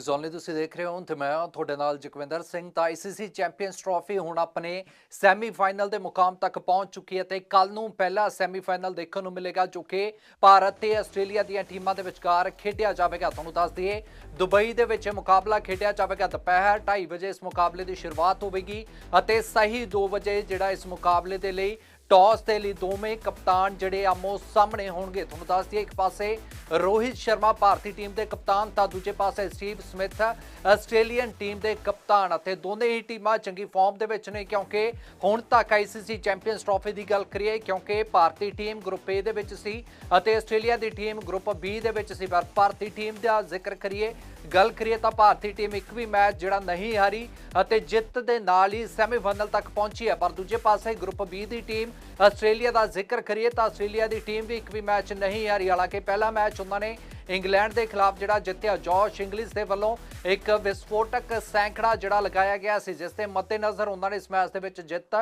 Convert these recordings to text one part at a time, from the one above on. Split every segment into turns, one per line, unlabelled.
News only ਤੁਸੀਂ ਦੇਖ ਰਹੇ ਹੋ ਤੇ ਮੈਂ ਤੁਹਾਡੇ ਨਾਲ ਜਗਵਿੰਦਰ ਸਿੰਘ ਤਾਂ ਆਈਸੀਸੀ ਚੈਂਪੀਅਨਸ ਟਰਾਫੀ ਹੁਣ ਆਪਣੇ ਸੈਮੀਫਾਈਨਲ ਦੇ ਮੁਕਾਮ ਤੱਕ ਪਹੁੰਚ ਚੁੱਕੀ ਹੈ ਤੇ ਕੱਲ ਨੂੰ ਪਹਿਲਾ ਸੈਮੀਫਾਈਨਲ ਦੇਖਣ ਨੂੰ ਮਿਲੇਗਾ ਜੋ ਕਿ ਭਾਰਤ ਤੇ ਆਸਟ੍ਰੇਲੀਆ ਦੀਆਂ ਟੀਮਾਂ ਦੇ ਵਿਚਕਾਰ ਖੇਡਿਆ ਜਾਵੇਗਾ। ਤੁਹਾਨੂੰ ਦੱਸ ਦਈਏ, ਦੁਬਈ ਦੇ ਵਿੱਚ ਇਹ ਮੁਕਾਬਲਾ ਖੇਡਿਆ ਜਾਵੇਗਾ ਦੁਪਹਿਰ 2:30 ਵਜੇ ਇਸ ਮੁਕਾਬਲੇ ਦੀ ਸ਼ੁਰੂਆਤ ਹੋਵੇਗੀ ਅਤੇ ਸਹੀ 2 ਵਜੇ ਜਿਹੜਾ ਇਸ ਮੁਕਾਬਲੇ ਦੇ ਲਈ ਟਾਸ ਦੇ ਲਈ ਦੋਵੇਂ ਕਪਤਾਨ ਜਿਹੜੇ ਆਮੋ ਸਾਹਮਣੇ ਹੋਣਗੇ। ਤੁਹਾਨੂੰ ਦੱਸ ਦਈਏ, ਇੱਕ ਪਾਸੇ ਰੋਹਿਤ ਸ਼ਰਮਾ ਭਾਰਤੀ ਟੀਮ ਦੇ ਕਪਤਾਨ ਤਾਂ ਦੂਜੇ ਪਾਸੇ ਸਟੀਵ ਸਮਿਥ, ਆਸਟ੍ਰੇਲੀਅਨ ਟੀਮ ਦੇ ਕਪਤਾਨ। ਅਤੇ ਦੋਨੇ ਹੀ ਟੀਮਾਂ ਚੰਗੀ ਫਾਰਮ ਦੇ ਵਿੱਚ ਨੇ, ਕਿਉਂਕਿ ਹੁਣ ਤੱਕ ਆਈਸੀਸੀ ਚੈਂਪੀਅਨਸ ਟਰਾਫੀ ਦੀ ਗੱਲ ਕਰੀਏ, ਕਿਉਂਕਿ ਭਾਰਤੀ ਟੀਮ ਗਰੁੱਪ A ਦੇ ਵਿੱਚ ਸੀ ਅਤੇ ਆਸਟ੍ਰੇਲੀਆ ਦੀ ਟੀਮ ਗਰੁੱਪ B ਦੇ ਵਿੱਚ ਸੀ। ਪਰ ਭਾਰਤੀ ਟੀਮ ਦਾ ਜ਼ਿਕਰ ਕਰੀਏ ਗੱਲ ਕਰੀਏ ਤਾਂ ਭਾਰਤੀ ਟੀਮ ਇੱਕ ਵੀ ਮੈਚ ਜਿਹੜਾ ਨਹੀਂ ਹਾਰੀ ਅਤੇ ਜਿੱਤ ਦੇ ਨਾਲ ਹੀ ਸੈਮੀਫਾਈਨਲ ਤੱਕ ਪਹੁੰਚੀ ਹੈ। ਪਰ ਦੂਜੇ ਪਾਸੇ ਗਰੁੱਪ ਬੀ ਦੀ ਟੀਮ, ਆਸਟ੍ਰੇਲੀਆ ਦਾ ਜ਼ਿਕਰ ਕਰੀਏ ਤਾਂ ਆਸਟ੍ਰੇਲੀਆ ਦੀ ਟੀਮ ਵੀ ਇੱਕ ਵੀ ਮੈਚ ਨਹੀਂ ਹਾਰੀ। ਹਾਲਾਂਕਿ ਪਹਿਲਾ ਮੈਚ ਉਹਨਾਂ ਨੇ ਇੰਗਲੈਂਡ ਦੇ ਖਿਲਾਫ ਜਿਹੜਾ ਜਿੱਤਿਆ, ਜੋਸ਼ ਇੰਗਲਿਸ਼ ਦੇ ਵੱਲੋਂ ਇੱਕ ਵਿਸਫੋਟਕ ਸੈਂਕੜਾ ਜਿਹੜਾ ਲਗਾਇਆ ਗਿਆ ਸੀ, ਜਿਸ ਦੇ ਮੱਦੇਨਜ਼ਰ ਉਹਨਾਂ ਨੇ ਇਸ ਮੈਚ ਦੇ ਵਿੱਚ ਜਿੱਤ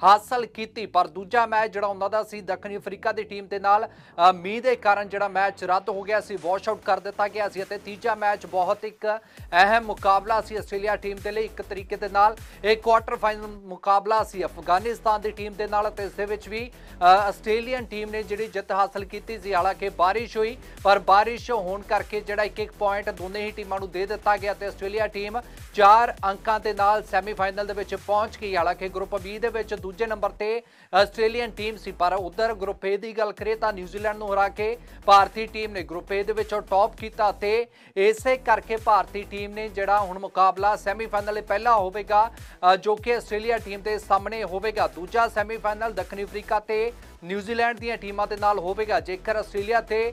ਹਾਸਲ ਕੀਤੀ, ਪਰ ਦੂਜਾ ਮੈਚ ਜਿਹੜਾ ਉਹਨਾਂ ਦਾ ਸੀ ਦੱਖਣੀ ਅਫਰੀਕਾ ਦੀ ਟੀਮ ਦੇ ਨਾਲ ਮੀਂਹ ਦੇ ਕਾਰਨ ਜਿਹੜਾ ਮੈਚ ਰੱਦ ਹੋ ਗਿਆ ਸੀ, ਵਾਸ਼ ਆਊਟ ਕਰ ਦਿੱਤਾ ਗਿਆ ਸੀ ਅਤੇ ਤੀਜਾ ਮੈਚ ਬਹੁਤ ਇੱਕ ਅਹਿਮ ਮੁਕਾਬਲਾ ਸੀ ਆਸਟ੍ਰੇਲੀਆ ਟੀਮ ਦੇ ਲਈ ਇੱਕ ਤਰੀਕੇ ਦੇ ਨਾਲ, ਇਹ ਕੁਆਟਰ ਫਾਈਨਲ ਮੁਕਾਬਲਾ ਸੀ ਅਫਗਾਨਿਸਤਾਨ ਦੀ ਟੀਮ ਦੇ ਨਾਲ ਅਤੇ ਇਸ ਦੇ ਵਿੱਚ ਵੀ ਆਸਟ੍ਰੇਲੀਅਨ ਟੀਮ ਨੇ ਜਿਹੜੀ ਜਿੱਤ ਹਾਸਲ ਕੀਤੀ ਸੀ, ਹਾਲਾਂਕਿ ਬਾਰਿਸ਼ ਹੋਈ, ਪਰ ਬਾਰਿਸ਼ ਹੋਣ ਕਰਕੇ ਜਿਹੜਾ ਇੱਕ ਇੱਕ ਪੁਆਇੰਟ ਦੋਨੇ ਹੀ ਟੀਮਾਂ ਨੂੰ ਦੇ ਦਿੱਤਾ ਗਿਆ ਤੇ ਆਸਟ੍ਰੇਲੀਆ ਟੀਮ 4 ਅੰਕਾਂ ਦੇ ਨਾਲ ਸੈਮੀਫਾਈਨਲ ਦੇ ਵਿੱਚ ਪਹੁੰਚ ਗਈ, ਹਾਲਾਂਕਿ ਗਰੁੱਪ B ਦੇ ਵਿੱਚ ਦੂਜੇ ਨੰਬਰ ਤੇ ਆਸਟ੍ਰੇਲੀਅਨ ਟੀਮ ਸੀ, ਪਰ ਉਧਰ ਗਰੁੱਪ ਏ ਦੀ ਗੱਲ ਕਰੀਏ ਤਾਂ ਨਿਊਜ਼ੀਲੈਂਡ ਨੂੰ ਹਰਾ ਕੇ ਭਾਰਤੀ ਟੀਮ ਨੇ ਗਰੁੱਪ ਏ ਦੇ ਵਿੱਚੋਂ ਟੌਪ ਕੀਤਾ ਤੇ ਇਸੇ ਕਰਕੇ ਭਾਰਤੀ ਟੀਮ ਨੇ ਜਿਹੜਾ ਹੁਣ ਮੁਕਾਬਲਾ ਸੈਮੀਫਾਈਨਲ ਪਹਿਲਾ ਹੋਵੇਗਾ ਜੋ ਕਿ ਆਸਟ੍ਰੇਲੀਆ ਟੀਮ ਦੇ ਸਾਹਮਣੇ ਹੋਵੇਗਾ। ਦੂਜਾ ਸੈਮੀਫਾਈਨਲ ਦੱਖਣੀ ਅਫਰੀਕਾ ਤੇ ਨਿਊਜ਼ੀਲੈਂਡ ਦੀਆਂ ਟੀਮਾਂ ਦੇ ਨਾਲ ਹੋਵੇਗਾ। ਜੇਕਰ ਆਸਟ੍ਰੇਲੀਆ ਤੇ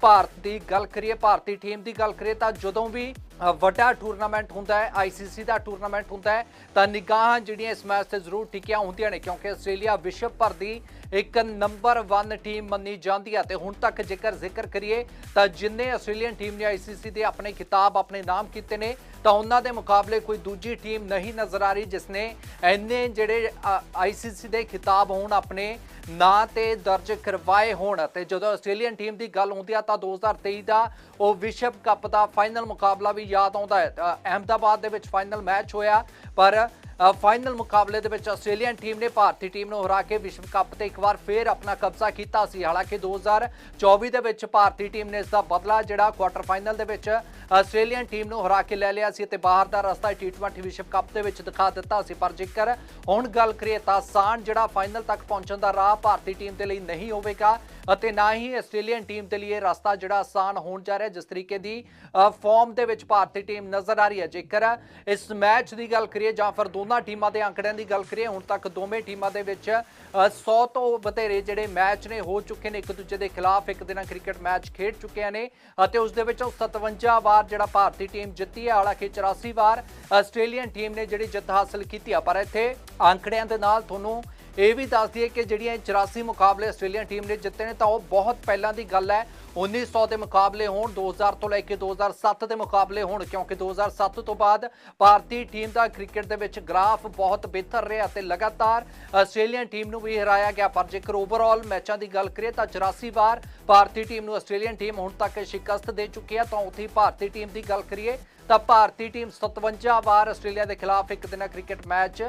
ਭਾਰਤ ਦੀ ਗੱਲ ਕਰੀਏ, ਭਾਰਤੀ ਟੀਮ ਦੀ ਗੱਲ ਕਰੀਏ, ਤਾਂ ਜਦੋਂ ਵੀ ਵੱਡਾ ਟੂਰਨਾਮੈਂਟ ਹੁੰਦਾ ਹੈ ਆਈਸੀਸੀ ਦਾ ਟੂਰਨਾਮੈਂਟ ਹੁੰਦਾ ਹੈ, ਤਾਂ ਨਿਗਾਹਾਂ ਜਿਹੜੀਆਂ ਇਸ ਮੈਚ ਤੇ ਜ਼ਰੂਰ ਟਿਕੀਆਂ ਹੁੰਦੀਆਂ ਨੇ, ਕਿਉਂਕਿ ਆਸਟ੍ਰੇਲੀਆ ਵਿਸ਼ਵ ਭਰ ਦੀ ਇੱਕ ਨੰਬਰ 1 ਟੀਮ ਮੰਨੀ ਜਾਂਦੀ ਹੈ ਤੇ ਹੁਣ ਤੱਕ ਜੇਕਰ ਜ਼ਿਕਰ ਕਰੀਏ ਤਾਂ ਜਿੰਨੇ ਆਸਟ੍ਰੇਲੀਅਨ ਟੀਮ ਨੇ ਆਈਸੀਸੀ ਦੇ ਆਪਣੇ ਖਿਤਾਬ ਆਪਣੇ ਨਾਮ ਕੀਤੇ ਨੇ ਤਾਂ ਉਹਨਾਂ ਦੇ ਮੁਕਾਬਲੇ ਕੋਈ ਦੂਜੀ ਟੀਮ ਨਹੀਂ ਨਜ਼ਰ ਆ ਰਹੀ ਜਿਸ ਨੇ ਇੰਨੇ ਜਿਹੜੇ ਆਈਸੀਸੀ ਦੇ ਖਿਤਾਬ ਹੋਣ ਆਪਣੇ ਨਾਂ ਤੇ ਦਰਜ ਕਰਵਾਏ ਹੋਣ ਤੇ ਜਦੋਂ ਆਸਟ੍ਰੇਲੀਅਨ ਟੀਮ ਦੀ ਗੱਲ ਹੁੰਦੀ ਆ ਤਾਂ 2023 ਦਾ ਉਹ ਵਿਸ਼ਵ ਕੱਪ ਦਾ ਫਾਈਨਲ ਮੁਕਾਬਲਾ ਵੀ ਯਾਦ ਆਉਂਦਾ ਹੈ। ਅ, ਅਹਿਮਦਾਬਾਦ ਦੇ ਵਿੱਚ ਫਾਈਨਲ ਮੈਚ ਹੋਇਆ ਪਰ ਫਾਈਨਲ ਮੁਕਾਬਲੇ ਦੇ ਵਿੱਚ ਆਸਟ੍ਰੇਲੀਅਨ ਟੀਮ ਨੇ ਭਾਰਤੀ ਟੀਮ ਨੂੰ ਹਰਾ ਕੇ ਵਿਸ਼ਵ ਕੱਪ ਤੇ ਇੱਕ ਵਾਰ ਫੇਰ ਆਪਣਾ ਕਬਜ਼ਾ ਕੀਤਾ ਸੀ। ਹਾਲਾਂਕਿ 2024 ਦੇ ਵਿੱਚ ਭਾਰਤੀ ਟੀਮ ਨੇ ਇਸ ਦਾ ਬਦਲਾ ਜਿਹੜਾ ਕੁਆਟਰ ਫਾਈਨਲ ਦੇ ਵਿੱਚ ਆਸਟ੍ਰੇਲੀਅਨ ਟੀਮ ਨੂੰ ਹਰਾ ਕੇ ਲੈ ਲਿਆ ਸੀ ਤੇ ਬਾਹਰ ਦਾ ਰਸਤਾ T20 ਵਿਸ਼ਵ ਕੱਪ ਦੇ ਵਿੱਚ ਦਿਖਾ ਦਿੱਤਾ ਸੀ। ਪਰ ਜੇਕਰ ਹੁਣ ਗੱਲ ਕਰੀਏ ਤਾਂ ਆਸਾਨ ਜਿਹੜਾ ਫਾਈਨਲ ਤੱਕ ਪਹੁੰਚਣ ਦਾ ਰਾਹ ਭਾਰਤੀ ਟੀਮ ਦੇ ਲਈ ਨਹੀਂ ਹੋਵੇਗਾ ਅਤੇ ਨਾ ਹੀ ਆਸਟ੍ਰੇਲੀਅਨ ਟੀਮ ਦੇ ਲਈ ਇਹ ਰਸਤਾ ਜਿਹੜਾ ਆਸਾਨ ਹੋਣ ਜਾ ਰਿਹਾ ਜਿਸ ਤਰੀਕੇ ਦੀ ਅ, ਫਾਰਮ ਦੇ ਵਿੱਚ ਭਾਰਤੀ ਟੀਮ ਨਜ਼ਰ ਆ ਰਹੀ ਹੈ। ਜੇਕਰ ਇਸ ਮੈਚ ਦੀ ਗੱਲ ਕਰੀਏ ਜਾਂ ਫਿਰ ਦੋਨਾਂ ਟੀਮਾਂ ਦੇ ਅੰਕੜਿਆਂ ਦੀ ਗੱਲ ਕਰੀਏ ਹੁਣ ਤੱਕ ਦੋਵੇਂ ਟੀਮਾਂ ਦੇ ਵਿੱਚ ਅ, 100 ਤੋਂ ਵਧੇਰੇ ਜਿਹੜੇ ਮੈਚ ਨੇ ਹੋ ਚੁੱਕੇ ਨੇ। ਇੱਕ ਦੂਜੇ ਦੇ ਖਿਲਾਫ ਇੱਕ ਦਿਨਾਂ ਕ੍ਰਿਕਟ ਮੈਚ ਖੇਡ ਚੁੱਕੇ ਨੇ ਅਤੇ ਉਸ ਦੇ ਵਿੱਚੋਂ 57 ਵਾਰ ਜਿਹੜਾ ਭਾਰਤੀ ਟੀਮ ਜਿੱਤੀ ਹੈ ਹਾਲਾਂਕਿ 84 ਵਾਰ ਆਸਟ੍ਰੇਲੀਅਨ ਟੀਮ ਨੇ ਜਿਹੜੀ ਜਿੱਤ ਹਾਸਲ ਕੀਤੀ ਆ। ਪਰ ਇੱਥੇ ਅੰਕੜਿਆਂ ਦੇ ਨਾਲ ਤੁਹਾਨੂੰ ਇਹ ਵੀ ਦੱਸਦੀ ਹੈ ਕਿ ਜਿਹੜੀਆਂ ਇਹ 84 ਮੁਕਾਬਲੇ ਆਸਟ੍ਰੇਲੀਅਨ ਟੀਮ ਨੇ ਜਿੱਤੇ ਨੇ, ਤਾਂ ਉਹ ਬਹੁਤ ਪਹਿਲਾਂ ਦੀ ਗੱਲ ਹੈ। 1900 ਦੇ ਮੁਕਾਬਲੇ ਹੋਣ 2000 ਤੋਂ ਲੈ ਕੇ 2007 ਦੇ ਮੁਕਾਬਲੇ ਹੋਣ, ਕਿਉਂਕਿ 2007 ਤੋਂ ਬਾਅਦ ਭਾਰਤੀ ਟੀਮ ਦਾ ਕ੍ਰਿਕਟ ਦੇ ਵਿੱਚ ਗ੍ਰਾਫ ਬਹੁਤ ਬਿਹਤਰ ਰਿਹਾ ਤੇ ਲਗਾਤਾਰ ਆਸਟ੍ਰੇਲੀਅਨ ਟੀਮ ਨੂੰ ਵੀ ਹਰਾਇਆ ਗਿਆ। ਪਰ ਜੇਕਰ ਓਵਰਆਲ ਮੈਚਾਂ ਦੀ ਗੱਲ ਕਰੀਏ, ਤਾਂ 84 ਵਾਰ ਭਾਰਤੀ ਟੀਮ ਨੂੰ ਆਸਟ੍ਰੇਲੀਅਨ ਟੀਮ ਹੁਣ ਤੱਕ ਸ਼ਿਕਸਤ ਦੇ ਚੁੱਕੀ ਹੈ। ਤਾਂ ਉੱਥੇ ਭਾਰਤੀ ਟੀਮ ਦੀ ਗੱਲ ਕਰੀਏ ਤਾਂ ਭਾਰਤੀ ਟੀਮ 57 ਵਾਰ ਆਸਟ੍ਰੇਲੀਆ ਦੇ ਖਿਲਾਫ ਇੱਕ ਦਿਨਾ ਕ੍ਰਿਕਟ ਮੈਚ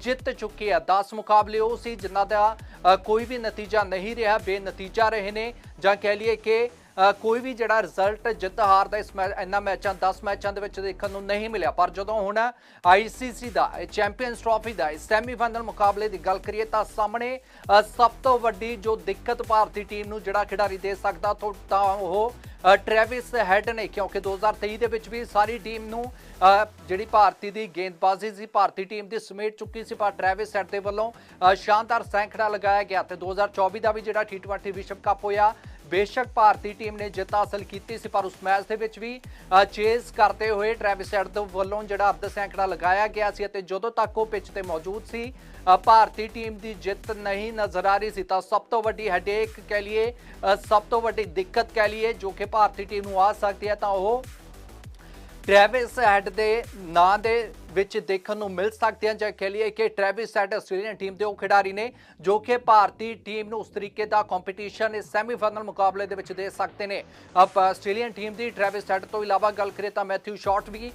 ਜਿੱਤ ਚੁੱਕੀ ਹੈ। 10 ਮੁਕਾਬਲੇ ਉਹ ਸੀ ਜਿਨ੍ਹਾਂ ਦਾ ਕੋਈ ਵੀ ਨਤੀਜਾ ਨਹੀਂ ਰਿਹਾ, ਬੇਨਤੀਜਾ ਰਹੇ ਨੇ ਜਾਂ ਕਹਿ ਲਈਏ ਕਿ ਕੋਈ ਵੀ ਜਿਹੜਾ ਰਿਜ਼ਲਟ ਜਿੱਤ ਹਾਰ ਦਾ ਇਸ ਮੈਚ ਇਹਨਾਂ ਮੈਚਾਂ 10 ਮੈਚਾਂ ਦੇ ਵਿੱਚ ਦੇਖਣ ਨੂੰ ਨਹੀਂ ਮਿਲਿਆ। ਪਰ ਜਦੋਂ ਹੁਣ ਆਈਸੀਸੀ ਦਾ ਚੈਂਪੀਅਨਸ ਟਰਾਫੀ ਦਾ ਸੈਮੀਫਾਈਨਲ ਮੁਕਾਬਲੇ ਦੀ ਗੱਲ ਕਰੀਏ ਤਾਂ ਸਾਹਮਣੇ ਸਭ ਤੋਂ ਵੱਡੀ ਜੋ ਦਿੱਕਤ ਭਾਰਤੀ ਟੀਮ ਨੂੰ ਜਿਹੜਾ ਖਿਡਾਰੀ ਦੇ ਸਕਦਾ ਤੋਂ- ਤਾਂ ਉਹ ਅ, ਟ੍ਰੈਵਿਸ ਹੈਡ ਨੇ। ਕਿਉਂਕਿ 2023 ਦੇ ਵਿੱਚ ਵੀ ਸਾਰੀ ਟੀਮ ਨੂੰ ਜਿਹੜੀ ਭਾਰਤੀ ਦੀ ਗੇਂਦਬਾਜ਼ੀ ਸੀ ਭਾਰਤੀ ਟੀਮ ਦੀ ਸਮੇਟ ਚੁੱਕੀ ਸੀ ਪਰ ਟ੍ਰੈਵਿਸ ਹੈਡ ਦੇ ਵੱਲੋਂ ਸ਼ਾਨਦਾਰ ਸੈਂਕੜਾ ਲਗਾਇਆ ਗਿਆ। ਤੇ 2024 ਦਾ ਵੀ ਜਿਹੜਾ T20 ਵਿਸ਼ਵ ਕੱਪ ਹੋਇਆ ਬੇਸ਼ੱਕ ਭਾਰਤੀ ਟੀਮ ਨੇ ਜਿੱਤ ਹਾਸਲ ਕੀਤੀ ਸੀ, ਪਰ ਉਸ ਮੈਚ ਦੇ ਵਿੱਚ ਵੀ ਚੇਜ਼ ਕਰਦੇ ਹੋਏ ਟ੍ਰੈਵਿਸ ਹੈਡ ਦੇ ਵੱਲੋਂ ਜਿਹੜਾ ਅਰਧ ਸੈਂਕੜਾ ਲਗਾਇਆ ਗਿਆ ਸੀ ਅਤੇ ਜਦੋਂ ਤੱਕ ਉਹ ਪਿੱਚ ਤੇ ਮੌਜੂਦ ਸੀ ਭਾਰਤੀ ਟੀਮ ਦੀ ਜਿੱਤ ਨਹੀਂ ਨਜ਼ਰ ਆ ਰਹੀ ਸੀ, ਤਾਂ ਸਭ ਤੋਂ ਵੱਡੀ ਹੈਡੇਕ ਕਹਿ ਲਈਏ ਸਭ ਤੋਂ ਵੱਡੀ ਦਿੱਕਤ ਕਹਿ ਲਈਏ, ਜੋ ਕਿ ਭਾਰਤੀ ਟੀਮ ਨੂੰ ਆ ਸਕਦੀ ਹੈ, ਤਾਂ ਉਹ ਟ੍ਰੈਵਿਸ ਹੈਡ ਦੇ ਨਾਂ ਦੇ ਵਿੱਚ ਦੇਖਣ ਨੂੰ ਮਿਲ ਸਕਦੇ ਹਨ ਜਾਂ ਕਹਿ ਲਈਏ ਕਿ ਟ੍ਰੈਵਿਸ ਸੈਟ ਆਸਟ੍ਰੇਲੀਅਨ ਟੀਮ ਦੇ ਉਹ ਖਿਡਾਰੀ ਨੇ ਜੋ ਕਿ ਭਾਰਤੀ ਟੀਮ ਨੂੰ ਉਸ ਤਰੀਕੇ ਦਾ ਕੰਪੀਟੀਸ਼ਨ ਇਸ ਸੈਮੀਫਾਈਨਲ ਮੁਕਾਬਲੇ ਦੇ ਵਿੱਚ ਦੇ ਸਕਦੇ ਨੇ। ਅਪ ਆਸਟ੍ਰੇਲੀਅਨ ਟੀਮ ਦੀ ਟ੍ਰੈਵਿਸ ਸੈਟ ਤੋਂ ਇਲਾਵਾ ਗੱਲ ਕਰੀਏ ਤਾਂ ਮੈਥਿਊ ਸ਼ਾਰਟ ਵੀ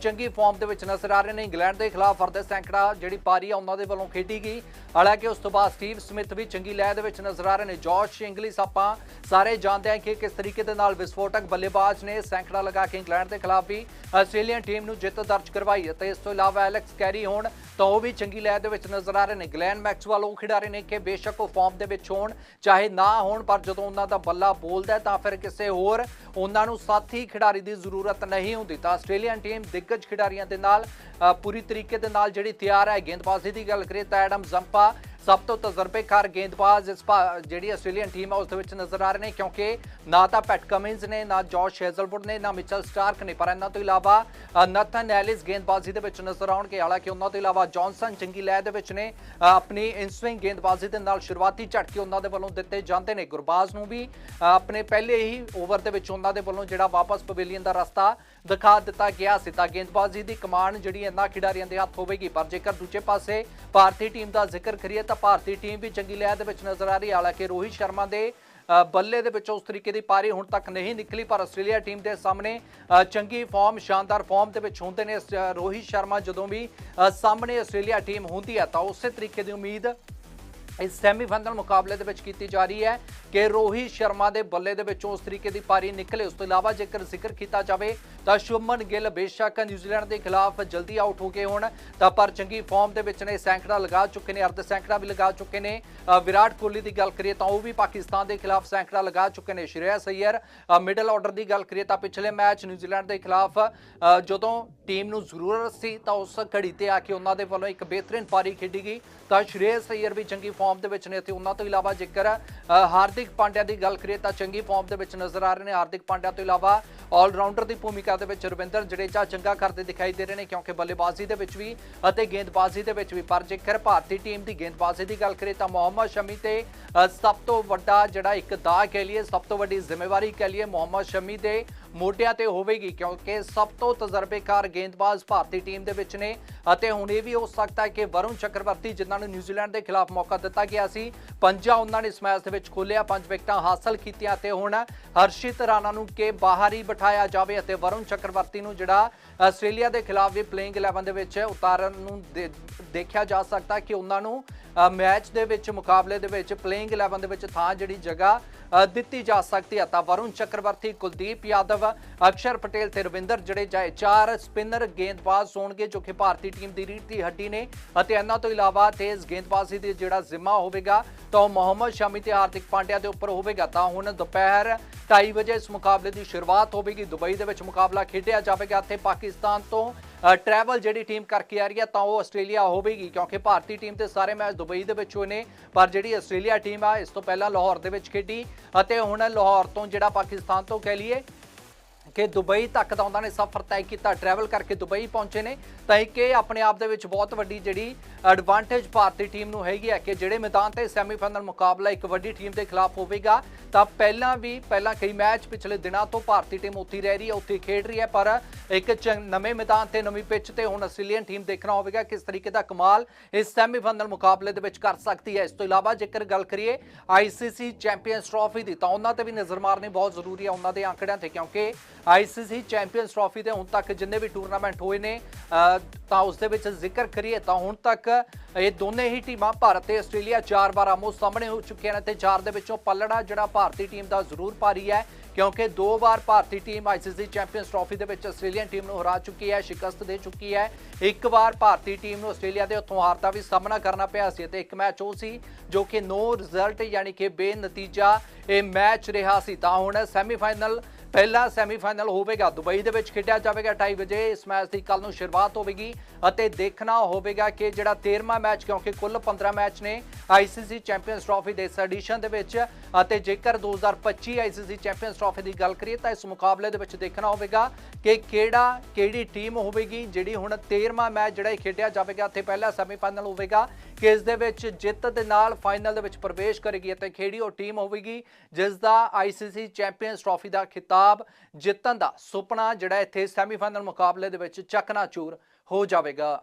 ਚੰਗੀ ਫਾਰਮ ਦੇ ਵਿੱਚ ਨਜ਼ਰ ਆ ਰਹੇ ਨੇ। ਇੰਗਲੈਂਡ ਦੇ ਖਿਲਾਫ ਫਰਦੇ ਸੈਂਕੜਾ ਜਿਹੜੀ ਪਾਰੀ ਆ, ਉਹਨਾਂ ਦੇ ਵੱਲੋਂ ਖੇਡੀ ਗਈ। ਹਾਲਾਂਕਿ ਉਸ ਤੋਂ ਬਾਅਦ ਸਟੀਵ ਸਮਿਥ ਵੀ ਚੰਗੀ ਲਹਿ ਦੇ ਵਿੱਚ ਨਜ਼ਰ ਆ ਰਹੇ ਨੇ। ਜੋਸ਼ ਇੰਗਲਿਸ ਆਪਾਂ ਸਾਰੇ ਜਾਣਦੇ ਹਾਂ ਕਿ ਕਿਸ ਤਰੀਕੇ ਦੇ ਨਾਲ ਵਿਸਫੋਟਕ ਬੱਲੇਬਾਜ਼ ਨੇ ਸੈਂਕੜਾ ਲਗਾ ਕੇ ਇੰਗਲੈਂਡ ਦੇ ਖਿਲਾਫ ਵੀ ਆਸਟ੍ਰੇਲੀਅਨ ਟੀਮ ਨੂੰ ਜਿੱਤ ਦਰਜ ਕਰਵਾਈ ਅਤੇ ਇਸ ਤੋਂ ਇਲਾਵਾ ਐਲੈਕਸ ਕੈਰੀ ਹੋਣ ਤਾਂ ਉਹ ਵੀ ਚੰਗੀ ਲਹਿਰ ਦੇ ਵਿੱਚ ਨਜ਼ਰ ਆ ਰਹੇ ਨੇ। ਗਲੈਨ ਮੈਕਸਵੈਲ ਉਹ ਖਿਡਾਰੀ ਨੇ ਕਿ ਬੇਸ਼ੱਕ ਉਹ ਫਾਰਮ ਦੇ ਵਿੱਚ ਹੋਣ, ਚਾਹੇ ਨਾ ਹੋਣ, ਪਰ ਜਦੋਂ ਉਹਨਾਂ ਦਾ ਬੱਲਾ ਬੋਲਦਾ ਤਾਂ ਫਿਰ ਕਿਸੇ ਹੋਰ ਉਹਨਾਂ ਨੂੰ ਸਾਥੀ ਖਿਡਾਰੀ ਦੀ ਜ਼ਰੂਰਤ ਨਹੀਂ ਹੁੰਦੀ। ਤਾਂ ਆਸਟ੍ਰੇਲੀਅਨ ਟੀਮ ਦਿੱਗਜ ਖਿਡਾਰੀਆਂ ਦੇ ਨਾਲ ਪੂਰੀ ਤਰੀਕੇ ਦੇ ਨਾਲ ਜਿਹੜੀ ਤਿਆਰ ਹੈ। ਗੇਂਦਬਾਜ਼ੀ ਦੀ ਗੱਲ ਕਰੀਏ ਤਾਂ ਐਡਮ ਜ਼ੰਪਾ ਸਭ ਤੋਂ ਤਜਰਬੇਕਾਰ ਗੇਂਦਬਾਜ਼ ਇਸ ਭਾ- ਜਿਹੜੀ ਆਸਟ੍ਰੇਲੀਅਨ ਟੀਮ ਹੈ ਉਸ ਦੇ ਵਿੱਚ ਨਜ਼ਰ ਆ ਰਹੇ ਨੇ, ਕਿਉਂਕਿ ਨਾ ਤਾਂ ਪੈਟ ਕਮਿੰਸ ਨੇ, ਨਾ ਜੋਸ਼ ਹੈਜ਼ਲਵੁੱਡ ਨੇ, ਨਾ ਮਿਚਲ ਸਟਾਰਕ ਨੇ, ਪਰ ਇਹਨਾਂ ਤੋਂ ਇਲਾਵਾ ਨਥਨ ਐਲਿਸ ਗੇਂਦਬਾਜ਼ੀ ਦੇ ਵਿੱਚ ਨਜ਼ਰ ਆਉਣਗੇ। ਹਾਲਾਂਕਿ ਉਹਨਾਂ ਤੋਂ ਇਲਾਵਾ ਜੌਨਸਨ ਚੰਗੀ ਲਹਿ ਦੇ ਵਿੱਚ ਨੇ ਆਪਣੀ ਇਨਸਵਿੰਗ ਗੇਂਦਬਾਜ਼ੀ ਦੇ ਨਾਲ ਸ਼ੁਰੂਆਤੀ ਝਟਕੇ ਉਹਨਾਂ ਦੇ ਵੱਲੋਂ ਦਿੱਤੇ ਜਾਂਦੇ ਨੇ। ਗੁਰਬਾਜ਼ ਨੂੰ ਵੀ ਆਪਣੇ ਪਹਿਲੇ ਹੀ ਓਵਰ ਦੇ ਵਿੱਚ ਉਹਨਾਂ ਦੇ ਵੱਲੋਂ ਜਿਹੜਾ ਵਾਪਸ ਪਵੇਲੀਅਨ ਦਾ ਰਸਤਾ ਦਿਖਾ ਦਿੱਤਾ ਗਿਆ ਸੀ, ਤਾਂ ਗੇਂਦਬਾਜ਼ੀ ਦੀ ਕਮਾਨ ਜਿਹੜੀ ਇਹਨਾਂ ਖਿਡਾਰੀਆਂ ਦੇ ਹੱਥ ਹੋਵੇਗੀ। ਪਰ ਜੇਕਰ ਦੂਜੇ ਪਾਸੇ ਭਾਰਤੀ ਟੀਮ ਦਾ ਜ਼ਿਕਰ ਕਰੀਏ ਤਾਂ ਭਾਰਤੀ ਟੀਮ ਵੀ ਚੰਗੀ ਲਹਿਰ ਦੇ ਵਿੱਚ ਨਜ਼ਰ ਆ ਰਹੀ ਹੈ। ਹਾਲਾਂਕਿ ਰੋਹਿਤ ਸ਼ਰਮਾ ਦੇ ਅ, ਬੱਲੇ ਦੇ ਵਿੱਚੋਂ ਉਸ ਤਰੀਕੇ ਦੀ ਪਾਰੀ ਹੁਣ ਤੱਕ ਨਹੀਂ ਨਿਕਲੀ ਪਰ ਆਸਟ੍ਰੇਲੀਆ ਟੀਮ ਦੇ ਸਾਹਮਣੇ ਚੰਗੀ ਫਾਰਮ ਸ਼ਾਨਦਾਰ ਫਾਰਮ ਦੇ ਵਿੱਚ ਹੁੰਦੇ ਨੇ ਰੋਹਿਤ ਸ਼ਰਮਾ ਜਦੋਂ ਵੀ ਸਾਹਮਣੇ ਆਸਟ੍ਰੇਲੀਆ ਟੀਮ ਹੁੰਦੀ ਹੈ ਤਾਂ ਉਸੇ ਤਰੀਕੇ ਦੀ ਉਮੀਦ ਇਸ ਸੈਮੀਫਾਈਨਲ ਮੁਕਾਬਲੇ ਦੇ ਵਿੱਚ ਕੀਤੀ ਜਾ ਰਹੀ ਹੈ ਕਿ ਰੋਹਿਤ ਸ਼ਰਮਾ ਦੇ ਬੱਲੇ ਦੇ ਵਿੱਚੋਂ ਉਸ ਤਰੀਕੇ ਦੀ ਪਾਰੀ ਨਿਕਲੇ। ਉਸ ਤੋਂ ਇਲਾਵਾ ਜੇਕਰ ਜ਼ਿਕਰ ਕੀਤਾ ਜਾਵੇ ਤਾਂ ਸ਼ੁਭਮਨ ਗਿੱਲ ਬੇਸ਼ੱਕ ਨਿਊਜ਼ੀਲੈਂਡ ਦੇ ਖਿਲਾਫ ਜਲਦੀ ਆਊਟ ਹੋ ਗਏ ਹੋਣ। ਤਾਂ ਪਰ ਚੰਗੀ ਫਾਰਮ ਦੇ ਵਿੱਚ ਨੇ ਸੈਂਕੜਾ ਲਗਾ ਚੁੱਕੇ ਨੇ, ਅਰਧ ਸੈਂਕੜਾ ਵੀ ਲਗਾ ਚੁੱਕੇ ਨੇ। ਵਿਰਾਟ ਕੋਹਲੀ ਦੀ ਗੱਲ ਕਰੀਏ ਤਾਂ ਉਹ ਵੀ ਪਾਕਿਸਤਾਨ ਦੇ ਖਿਲਾਫ ਸੈਂਕੜਾ ਲਗਾ ਚੁੱਕੇ ਨੇ। ਸ਼੍ਰੇਅਸ ਅਈਅਰ ਮਿਡਲ ਆਰਡਰ ਦੀ ਗੱਲ ਕਰੀਏ ਤਾਂ ਪਿਛਲੇ ਮੈਚ ਨਿਊਜ਼ੀਲੈਂਡ ਦੇ ਖਿਲਾਫ ਜਦੋਂ ਟੀਮ ਨੂੰ ਜ਼ਰੂਰਤ ਸੀ ਤਾਂ ਉਸ ਘੜੀ ਤੇ ਆ ਕੇ ਉਹਨਾਂ ਦੇ ਵੱਲੋਂ ਇੱਕ ਬਿਹਤਰੀਨ ਪਾਰੀ ਖੇਡੀ ਗਈ। ਤਾਂ ਸ਼੍ਰੇਯਸ ਅਈਅਰ ਵੀ ਚੰਗੀ ਫਾਰਮ ਦੇ ਵਿੱਚ ਨੇ ਅਤੇ ਉਹਨਾਂ ਤੋਂ ਇਲਾਵਾ ਜੇਕਰ ਹਾਰਦਿਕ ਪਾਂਡਿਆ ਦੀ ਗੱਲ ਕਰੀਏ ਤਾਂ ਚੰਗੀ ਫਾਰਮ ਦੇ ਵਿੱਚ ਨਜ਼ਰ ਆ ਰਹੇ ਨੇ। ਹਾਰਦਿਕ ਪਾਂਡਿਆ ਤੋਂ ਇਲਾਵਾ ਆਲਰਾਊਂਡਰ ਦੀ ਭੂਮਿਕਾ ਦੇ ਵਿੱਚ ਰਵਿੰਦਰ ਜਡੇਜਾ ਚੰਗਾ ਕਰਦੇ ਦਿਖਾਈ ਦੇ ਰਹੇ ਨੇ ਕਿਉਂਕਿ ਬੱਲੇਬਾਜ਼ੀ ਦੇ ਵਿੱਚ ਵੀ ਅਤੇ ਗੇਂਦਬਾਜ਼ੀ ਦੇ ਵਿੱਚ ਵੀ। ਪਰ ਜੇਕਰ ਭਾਰਤੀ ਟੀਮ ਦੀ ਗੇਂਦਬਾਜ਼ੀ ਦੀ ਗੱਲ ਕਰੀਏ ਤਾਂ ਮੁਹੰਮਦ ਸ਼ਮੀ ਤੇ ਸਭ ਤੋਂ ਵੱਡਾ ਜਿਹੜਾ ਇੱਕ ਦਾਅ ਕਹਿ ਲਈਏ, ਸਭ ਤੋਂ ਵੱਡੀ ਜ਼ਿੰਮੇਵਾਰੀ ਕਹਿ ਲਈਏ ਮੁਹੰਮਦ ਸ਼ਮੀ ਦੇ ਮੋਢਿਆਂ ਤੇ ਹੋਵੇਗੀ, ਕਿਉਂਕਿ ਸਭ ਤੋਂ ਤਜਰਬੇਕਾਰ ਗੇਂਦਬਾਜ਼ ਭਾਰਤੀ ਟੀਮ ਦੇ ਵਿੱਚ ਨੇ। ਅਤੇ ਹੁਣ ਇਹ ਵੀ ਹੋ ਸਕਦਾ ਹੈ ਕਿ ਵਰੁਣ ਚੱਕਰਵਰਤੀ, ਜਿਨ੍ਹਾਂ ਨੂੰ ਨਿਊਜ਼ੀਲੈਂਡ ਦੇ ਖਿਲਾਫ ਮੌਕਾ ਦਿੱਤਾ ਗਿਆ ਸੀ, ਪੰਜਾਂ ਉਹਨਾਂ ਨੇ ਇਸ ਮੈਚ ਦੇ ਵਿੱਚ ਖੋਲਿਆ ਪੰਜ ਵਿਕਟਾਂ ਹਾਸਲ ਕੀਤੀਆਂ ਤੇ ਹੁਣ ਹਰਸ਼ਿਤ ਰਾਣਾ ਨੂੰ ਕਿ ਬਾਹਰ ਹੀ ਬਿਠਾਇਆ ਜਾਵੇ ਅਤੇ ਵਰੁਣ ਚੱਕਰਵਰਤੀ ਨੂੰ ਜਿਹੜਾ ਆਸਟ੍ਰੇਲੀਆ ਦੇ ਖਿਲਾਫ ਵੀ ਪਲੇਇੰਗ 11 ਦੇ ਵਿੱਚ ਉਤਾਰਨ ਨੂੰ ਦੇ- ਦੇਖਿਆ ਜਾ ਸਕਦਾ ਕਿ ਉਹਨਾਂ ਨੂੰ ਮੈਚ ਦੇ ਵਿੱਚ, ਮੁਕਾਬਲੇ ਦੇ ਵਿੱਚ ਪਲੇਇੰਗ 11 ਦੇ ਵਿੱਚ ਥਾਂ ਜਿਹੜੀ ਜਗ੍ਹਾ ਦਿੱਤੀ ਜਾ ਸਕਦੀ ਹੈ। ਤਾਂ ਵਰੁਣ ਚੱਕਰਵਰਤੀ ਕੁਲਦੀਪ ਯਾਦਵ, ਅਕਸ਼ਰ ਪਟੇਲ ਤੇ ਰਵਿੰਦਰ ਜਡੇਜਾ ਇਹ ਚਾਰ ਸਪਿਨਰ ਗੇਂਦਬਾਜ਼ ਹੋਣਗੇ, ਜੋ ਕਿ ਭਾਰਤੀ ਟੀਮ ਦੀ ਰੀੜ ਦੀ ਹੱਡੀ ਨੇ। ਅਤੇ ਇਹਨਾਂ ਤੋਂ ਇਲਾਵਾ ਤੇਜ਼ ਗੇਂਦਬਾਜ਼ੀ ਦੇ ਜਿਹੜਾ ਜ਼ਿੰਮਾ ਹੋਵੇਗਾ, ਤਾਂ ਉਹ ਮੁਹੰਮਦ ਸ਼ਾਮੀ ਤੇ ਹਾਰਦਿਕ ਪਾਂਡਿਆ ਦੇ ਉੱਪਰ ਹੋਵੇਗਾ। ਤਾਂ ਹੁਣ ਦੁਪਹਿਰ 2:30 ਵਜੇ ਇਸ ਮੁਕਾਬਲੇ ਦੀ ਸ਼ੁਰੂਆਤ ਹੋਵੇਗੀ। ਦੁਬਈ ਦੇ ਵਿੱਚ ਮੁਕਾਬਲਾ ਖੇਡਿਆ ਜਾਵੇਗਾ। ਤੇ ਪਾਕਿਸਤਾਨ ਤੋਂ ਟਰੈਵਲ ਜਿਹੜੀ ਟੀਮ ਕਰਕੇ ਆ ਰਹੀ ਹੈ ਤਾਂ ਉਹ ਆਸਟ੍ਰੇਲੀਆ ਹੋਵੇਗੀ, ਕਿਉਂਕਿ ਭਾਰਤੀ ਟੀਮ ਦੇ ਸਾਰੇ ਮੈਚ ਦੁਬਈ ਦੇ ਵਿੱਚ ਹੋਏ ਨੇ। ਪਰ ਜਿਹੜੀ ਆਸਟ੍ਰੇਲੀਆ ਟੀਮ ਆ, ਇਸ ਤੋਂ ਪਹਿਲਾਂ ਲਾਹੌਰ ਦੇ ਵਿੱਚ ਖੇਡੀ ਅਤੇ ਹੁਣ ਲਾਹੌਰ ਤੋਂ ਜਿਹੜਾ ਪਾਕਿਸਤਾਨ ਤੋਂ ਕਹਿ ਲਈਏ ਕਿ ਦੁਬਈ ਤੱਕ ਦਾ ਉਹਨਾਂ ਨੇ ਸਫ਼ਰ ਤੈਅ ਕੀਤਾ ਟਰੈਵਲ ਕਰਕੇ ਦੁਬਈ ਪਹੁੰਚੇ ਨੇ। ਤਾਂ ਇੱਕ ਇਹ ਆਪਣੇ ਆਪ ਦੇ ਵਿੱਚ ਬਹੁਤ ਵੱਡੀ ਜਿਹੜੀ ਐਡਵਾਂਟੇਜ ਭਾਰਤੀ ਟੀਮ ਨੂੰ ਹੈਗੀ ਹੈ ਕਿ ਜਿਹੜੇ ਮੈਦਾਨ ਤੇ ਸੈਮੀਫਾਈਨਲ ਮੁਕਾਬਲਾ ਇੱਕ ਵੱਡੀ ਟੀਮ ਦੇ ਖਿਲਾਫ ਹੋਵੇਗਾ, ਤਾਂ ਪਹਿਲਾਂ ਵੀ, ਪਹਿਲਾਂ ਕਈ ਮੈਚ ਪਿਛਲੇ ਦਿਨਾਂ ਤੋਂ ਭਾਰਤੀ ਟੀਮ ਉੱਥੇ ਹੀ ਰਹਿ ਰਹੀ ਹੈ, ਉੱਥੇ ਹੀ ਖੇਡ ਰਹੀ ਹੈ, ਪਰ ਇੱਕ ਚੰ- ਨਵੇਂ ਮੈਦਾਨ ਤੇ ਨਵੀਂ ਪਿੱਚ ਤੇ ਹੁਣ ਆਸਟ੍ਰੇਲੀਅਨ ਟੀਮ ਦੇਖਣਾ ਹੋਵੇਗਾ ਕਿਸ ਤਰੀਕੇ ਦਾ ਕਮਾਲ ਇਸ ਸੈਮੀਫਾਈਨਲ ਮੁਕਾਬਲੇ ਦੇ ਵਿੱਚ ਕਰ ਸਕਦੀ ਹੈ। ਇਸ ਤੋਂ ਇਲਾਵਾ ਜੇਕਰ ਗੱਲ ਕਰੀਏ ਆਈਸੀਸੀ ਚੈਂਪੀਅਨਸ ਟਰਾਫੀ ਦੀ, ਤਾਂ ਉਹਨਾਂ ਤੇ ਵੀ ਨਜ਼ਰ ਮਾਰਨੀ ਬਹੁਤ ਜ਼ਰੂਰੀ ਹੈ, ਉਹਨਾਂ ਦੇ ਆંકੜਿਆਂ ਤੇ, ਕਿਉਂਕਿ ਆਈਸੀਸੀ ਚੈਂਪੀਅਨਸ ਟਰਾਫੀ ਦੇ ਹੁਣ ਤੱਕ ਜਿੰਨੇ ਵੀ ਟੂਰਨਾਮੈਂਟ ਹੋਏ ਨੇ ਤਾਂ ਉਸ ਦੇ ਵਿੱਚ ਜ਼ਿਕਰ ਕਰੀਏ ਤਾਂ ਹੁਣ ਤੱਕ ਇਹ ਦੋਨੇ ਹੀ ਟੀਮਾਂ ਭਾਰਤ ਤੇ ਆਸਟ੍ਰੇਲੀਆ ਚਾਰ ਵਾਰ ਆਮੋ ਸਾਹਮਣੇ ਹੋ ਚੁੱਕੀਆਂ ਨੇ ਤੇ ਚਾਰ ਦੇ ਵਿੱਚੋਂ ਪੱਲੜਾ ਜਿਹੜਾ ਭਾਰਤੀ ਟੀਮ ਦਾ ਜ਼ਰੂਰ ਭਾਰੀ ਹੈ, ਕਿਉਂਕਿ ਦੋ ਵਾਰ ਭਾਰਤੀ ਟੀਮ ਆਈਸੀਸੀ ਚੈਂਪੀਅਨਸ ਟਰਾਫੀ ਦੇ ਵਿੱਚ ਆਸਟ੍ਰੇਲੀਅਨ ਟੀਮ ਨੂੰ ਹਰਾ ਚੁੱਕੀ ਹੈ, ਸ਼ਿਕਸਤ ਦੇ ਚੁੱਕੀ ਹੈ। ਇੱਕ ਵਾਰ ਭਾਰਤੀ ਟੀਮ ਨੂੰ ਆਸਟ੍ਰੇਲੀਆ ਦੇ ਹੱਥੋਂ ਹਾਰ ਦਾ ਵੀ ਸਾਹਮਣਾ ਕਰਨਾ ਪਿਆ ਸੀ ਤੇ ਇੱਕ ਮੈਚ ਉਹ ਸੀ ਜੋ ਕਿ ਨੋ ਰਿਜ਼ਲਟ ਯਾਨੀ ਕਿ ਬੇਨਤੀਜਾ ਇਹ ਮੈਚ ਰਿਹਾ ਸੀ। ਤਾਂ ਹੁਣ ਸੈਮੀਫਾਈਨਲ ਪਹਿਲਾ ਸੈਮੀਫਾਈਨਲ ਹੋਵੇਗਾ। ਦੁਬਈ ਦੇ ਵਿੱਚ ਖੇਡਿਆ ਜਾਵੇਗਾ 2:30 ਵਜੇ। ਇਸ ਮੈਚ ਦੀ ਕੱਲ ਨੂੰ ਸ਼ੁਰੂਆਤ ਹੋਵੇਗੀ ਅਤੇ ਦੇਖਣਾ ਹੋਵੇਗਾ ਕਿ ਜਿਹੜਾ 13ਵਾਂ ਮੈਚ ਕਿਉਂਕਿ ਕੁੱਲ 15 ਮੈਚ ਨੇ ਆਈਸੀਸੀ ਚੈਂਪੀਅਨਸ ਟਰਾਫੀ ਦੇ ਇਸ ਐਡੀਸ਼ਨ ਦੇ ਵਿੱਚ ਅਤੇ ਜੇਕਰ 2025 ਆਈਸੀਸੀ ਚੈਂਪੀਅਨਸ ਟਰਾਫੀ ਦੀ ਗੱਲ ਕਰੀਏ ਤਾਂ ਇਸ ਮੁਕਾਬਲੇ ਦੇ ਵਿੱਚ ਦੇਖਣਾ ਹੋਵੇਗਾ ਕਿ ਕਿਹੜਾ, ਕਿਹੜੀ ਟੀਮ ਹੋਵੇਗੀ ਜਿਹੜੀ ਹੁਣ 13ਵਾਂ ਮੈਚ ਜਿਹੜਾ ਇਹ ਖੇਡਿਆ ਜਾਵੇਗਾ। ਇੱਥੇ ਪਹਿਲਾ ਸੈਮੀਫਾਈਨਲ ਹੋਵੇਗਾ ਕਿ ਇਸ ਦੇ ਵਿੱਚ ਜਿੱਤ ਦੇ ਨਾਲ ਫਾਈਨਲ ਦੇ ਵਿੱਚ ਪ੍ਰਵੇਸ਼ ਕਰੇਗੀ ਅਤੇ ਖੇੜੀ ਉਹ ਟੀਮ ਹੋਵੇਗੀ ਜਿਸ ਦਾ ਆਈਸੀਸੀ ਚੈਂਪੀਅਨਸ ਟਰਾਫੀ ਦਾ ਖਿਤਾਬ ਜਿੱਤਣ ਦਾ ਸੁਪਨਾ ਜਿਹੜਾ ਇੱਥੇ ਸੈਮੀਫਾਈਨਲ ਮੁਕਾਬਲੇ ਦੇ ਵਿੱਚ ਚਕਨਾਚੂਰ ਹੋ ਜਾਵੇਗਾ।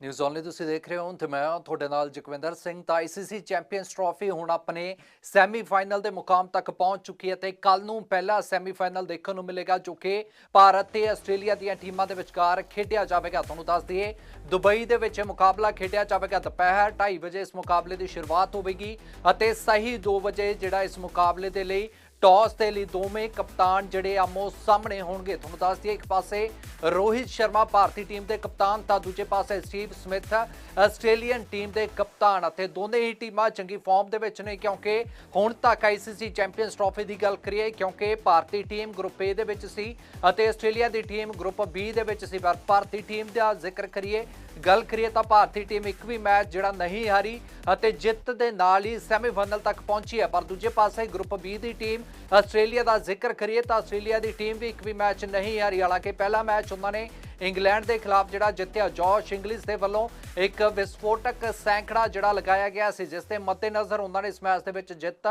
ਨਿਊਜ਼ ਓਨਲੀ ਤੁਸੀਂ ਦੇਖ ਰਹੇ ਹੋ ਤੇ ਮੈਂ ਤੁਹਾਡੇ ਨਾਲ ਜਗਵਿੰਦਰ ਸਿੰਘ ਤਾਂ ਆਈਸੀਸੀ ਚੈਂਪੀਅਨਸ ਟਰਾਫੀ ਹੁਣ ਆਪਣੇ ਸੈਮੀਫਾਈਨਲ ਦੇ ਮੁਕਾਮ ਤੱਕ ਪਹੁੰਚ ਚੁੱਕੀ ਹੈ ਤੇ ਕੱਲ ਨੂੰ ਪਹਿਲਾ ਸੈਮੀਫਾਈਨਲ ਦੇਖਣ ਨੂੰ ਮਿਲੇਗਾ ਜੋ ਕਿ ਭਾਰਤ ਤੇ ਆਸਟ੍ਰੇਲੀਆ ਦੀਆਂ ਟੀਮਾਂ ਦੇ ਵਿਚਕਾਰ ਖੇਡਿਆ ਜਾਵੇਗਾ। ਤੁਹਾਨੂੰ ਦੱਸ ਦਈਏ, ਦੁਬਈ ਦੇ ਵਿੱਚ ਇਹ ਮੁਕਾਬਲਾ ਖੇਡਿਆ ਜਾਵੇਗਾ ਦੁਪਹਿਰ 2:30 ਵਜੇ, ਇਸ ਮੁਕਾਬਲੇ ਦੀ ਸ਼ੁਰੂਆਤ ਹੋਵੇਗੀ ਅਤੇ ਸਹੀ 2 ਵਜੇ ਜਿਹੜਾ ਇਸ ਮੁਕਾਬਲੇ ਦੇ ਲਈ ਟਾਸ ਦੇ ਲਈ ਦੋਵੇਂ ਕਪਤਾਨ ਜਿਹੜੇ ਆਮੋ ਸਾਹਮਣੇ ਹੋਣਗੇ। ਤੁਹਾਨੂੰ ਦੱਸ ਦਈਏ, ਇੱਕ ਪਾਸੇ ਰੋਹਿਤ ਸ਼ਰਮਾ ਭਾਰਤੀ ਟੀਮ ਦੇ ਕਪਤਾਨ ਤਾਂ ਦੂਜੇ ਪਾਸੇ ਸਟੀਵ ਸਮਿਥ, ਆਸਟ੍ਰੇਲੀਅਨ ਟੀਮ ਦੇ ਕਪਤਾਨ ਅਤੇ ਦੋਨੇ ਹੀ ਟੀਮਾਂ ਚੰਗੀ ਫਾਰਮ ਦੇ ਵਿੱਚ ਨੇ ਕਿਉਂਕਿ ਹੁਣ ਤੱਕ ਆਈਸੀਸੀ ਚੈਂਪੀਅਨਸ ਟਰਾਫੀ ਦੀ ਗੱਲ ਕਰੀਏ, ਕਿਉਂਕਿ ਭਾਰਤੀ ਟੀਮ ਗਰੁੱਪ ਏ ਦੇ ਵਿੱਚ ਸੀ ਅਤੇ ਆਸਟ੍ਰੇਲੀਆ ਦੀ ਟੀਮ ਗਰੁੱਪ ਬੀ ਦੇ ਵਿੱਚ ਸੀ। ਪਰ ਭਾਰਤੀ ਟੀਮ ਦਾ ਜ਼ਿਕਰ ਕਰੀਏ ਗੱਲ ਕਰੀਏ ਤਾਂ ਭਾਰਤੀ ਟੀਮ ਇੱਕ ਵੀ ਮੈਚ ਜਿਹੜਾ ਨਹੀਂ ਹਾਰੀ ਅਤੇ ਜਿੱਤ ਦੇ ਨਾਲ ਹੀ ਸੈਮੀਫਾਈਨਲ ਤੱਕ ਪਹੁੰਚੀ ਹੈ। ਪਰ ਦੂਜੇ ਪਾਸੇ ਗਰੁੱਪ ਬੀ ਦੀ ਟੀਮ ਆਸਟ੍ਰੇਲੀਆ ਦਾ ਜ਼ਿਕਰ ਕਰੀਏ ਤਾਂ ਆਸਟ੍ਰੇਲੀਆ ਦੀ ਟੀਮ ਵੀ ਇੱਕ ਵੀ ਮੈਚ ਨਹੀਂ ਹਾਰੀ। ਹਾਲਾਂਕਿ ਪਹਿਲਾ ਮੈਚ ਉਹਨਾਂ ਨੇ ਇੰਗਲੈਂਡ ਦੇ ਖਿਲਾਫ ਜਿਹੜਾ ਜਿੱਤਿਆ, ਜੋਸ਼ ਇੰਗਲਿਸ਼ ਦੇ ਵੱਲੋਂ ਇੱਕ ਵਿਸਫੋਟਕ ਸੈਂਕੜਾ ਜਿਹੜਾ ਲਗਾਇਆ ਗਿਆ ਸੀ, ਜਿਸ ਦੇ ਮੱਦੇਨਜ਼ਰ ਉਹਨਾਂ ਨੇ ਇਸ ਮੈਚ ਦੇ ਵਿੱਚ ਜਿੱਤ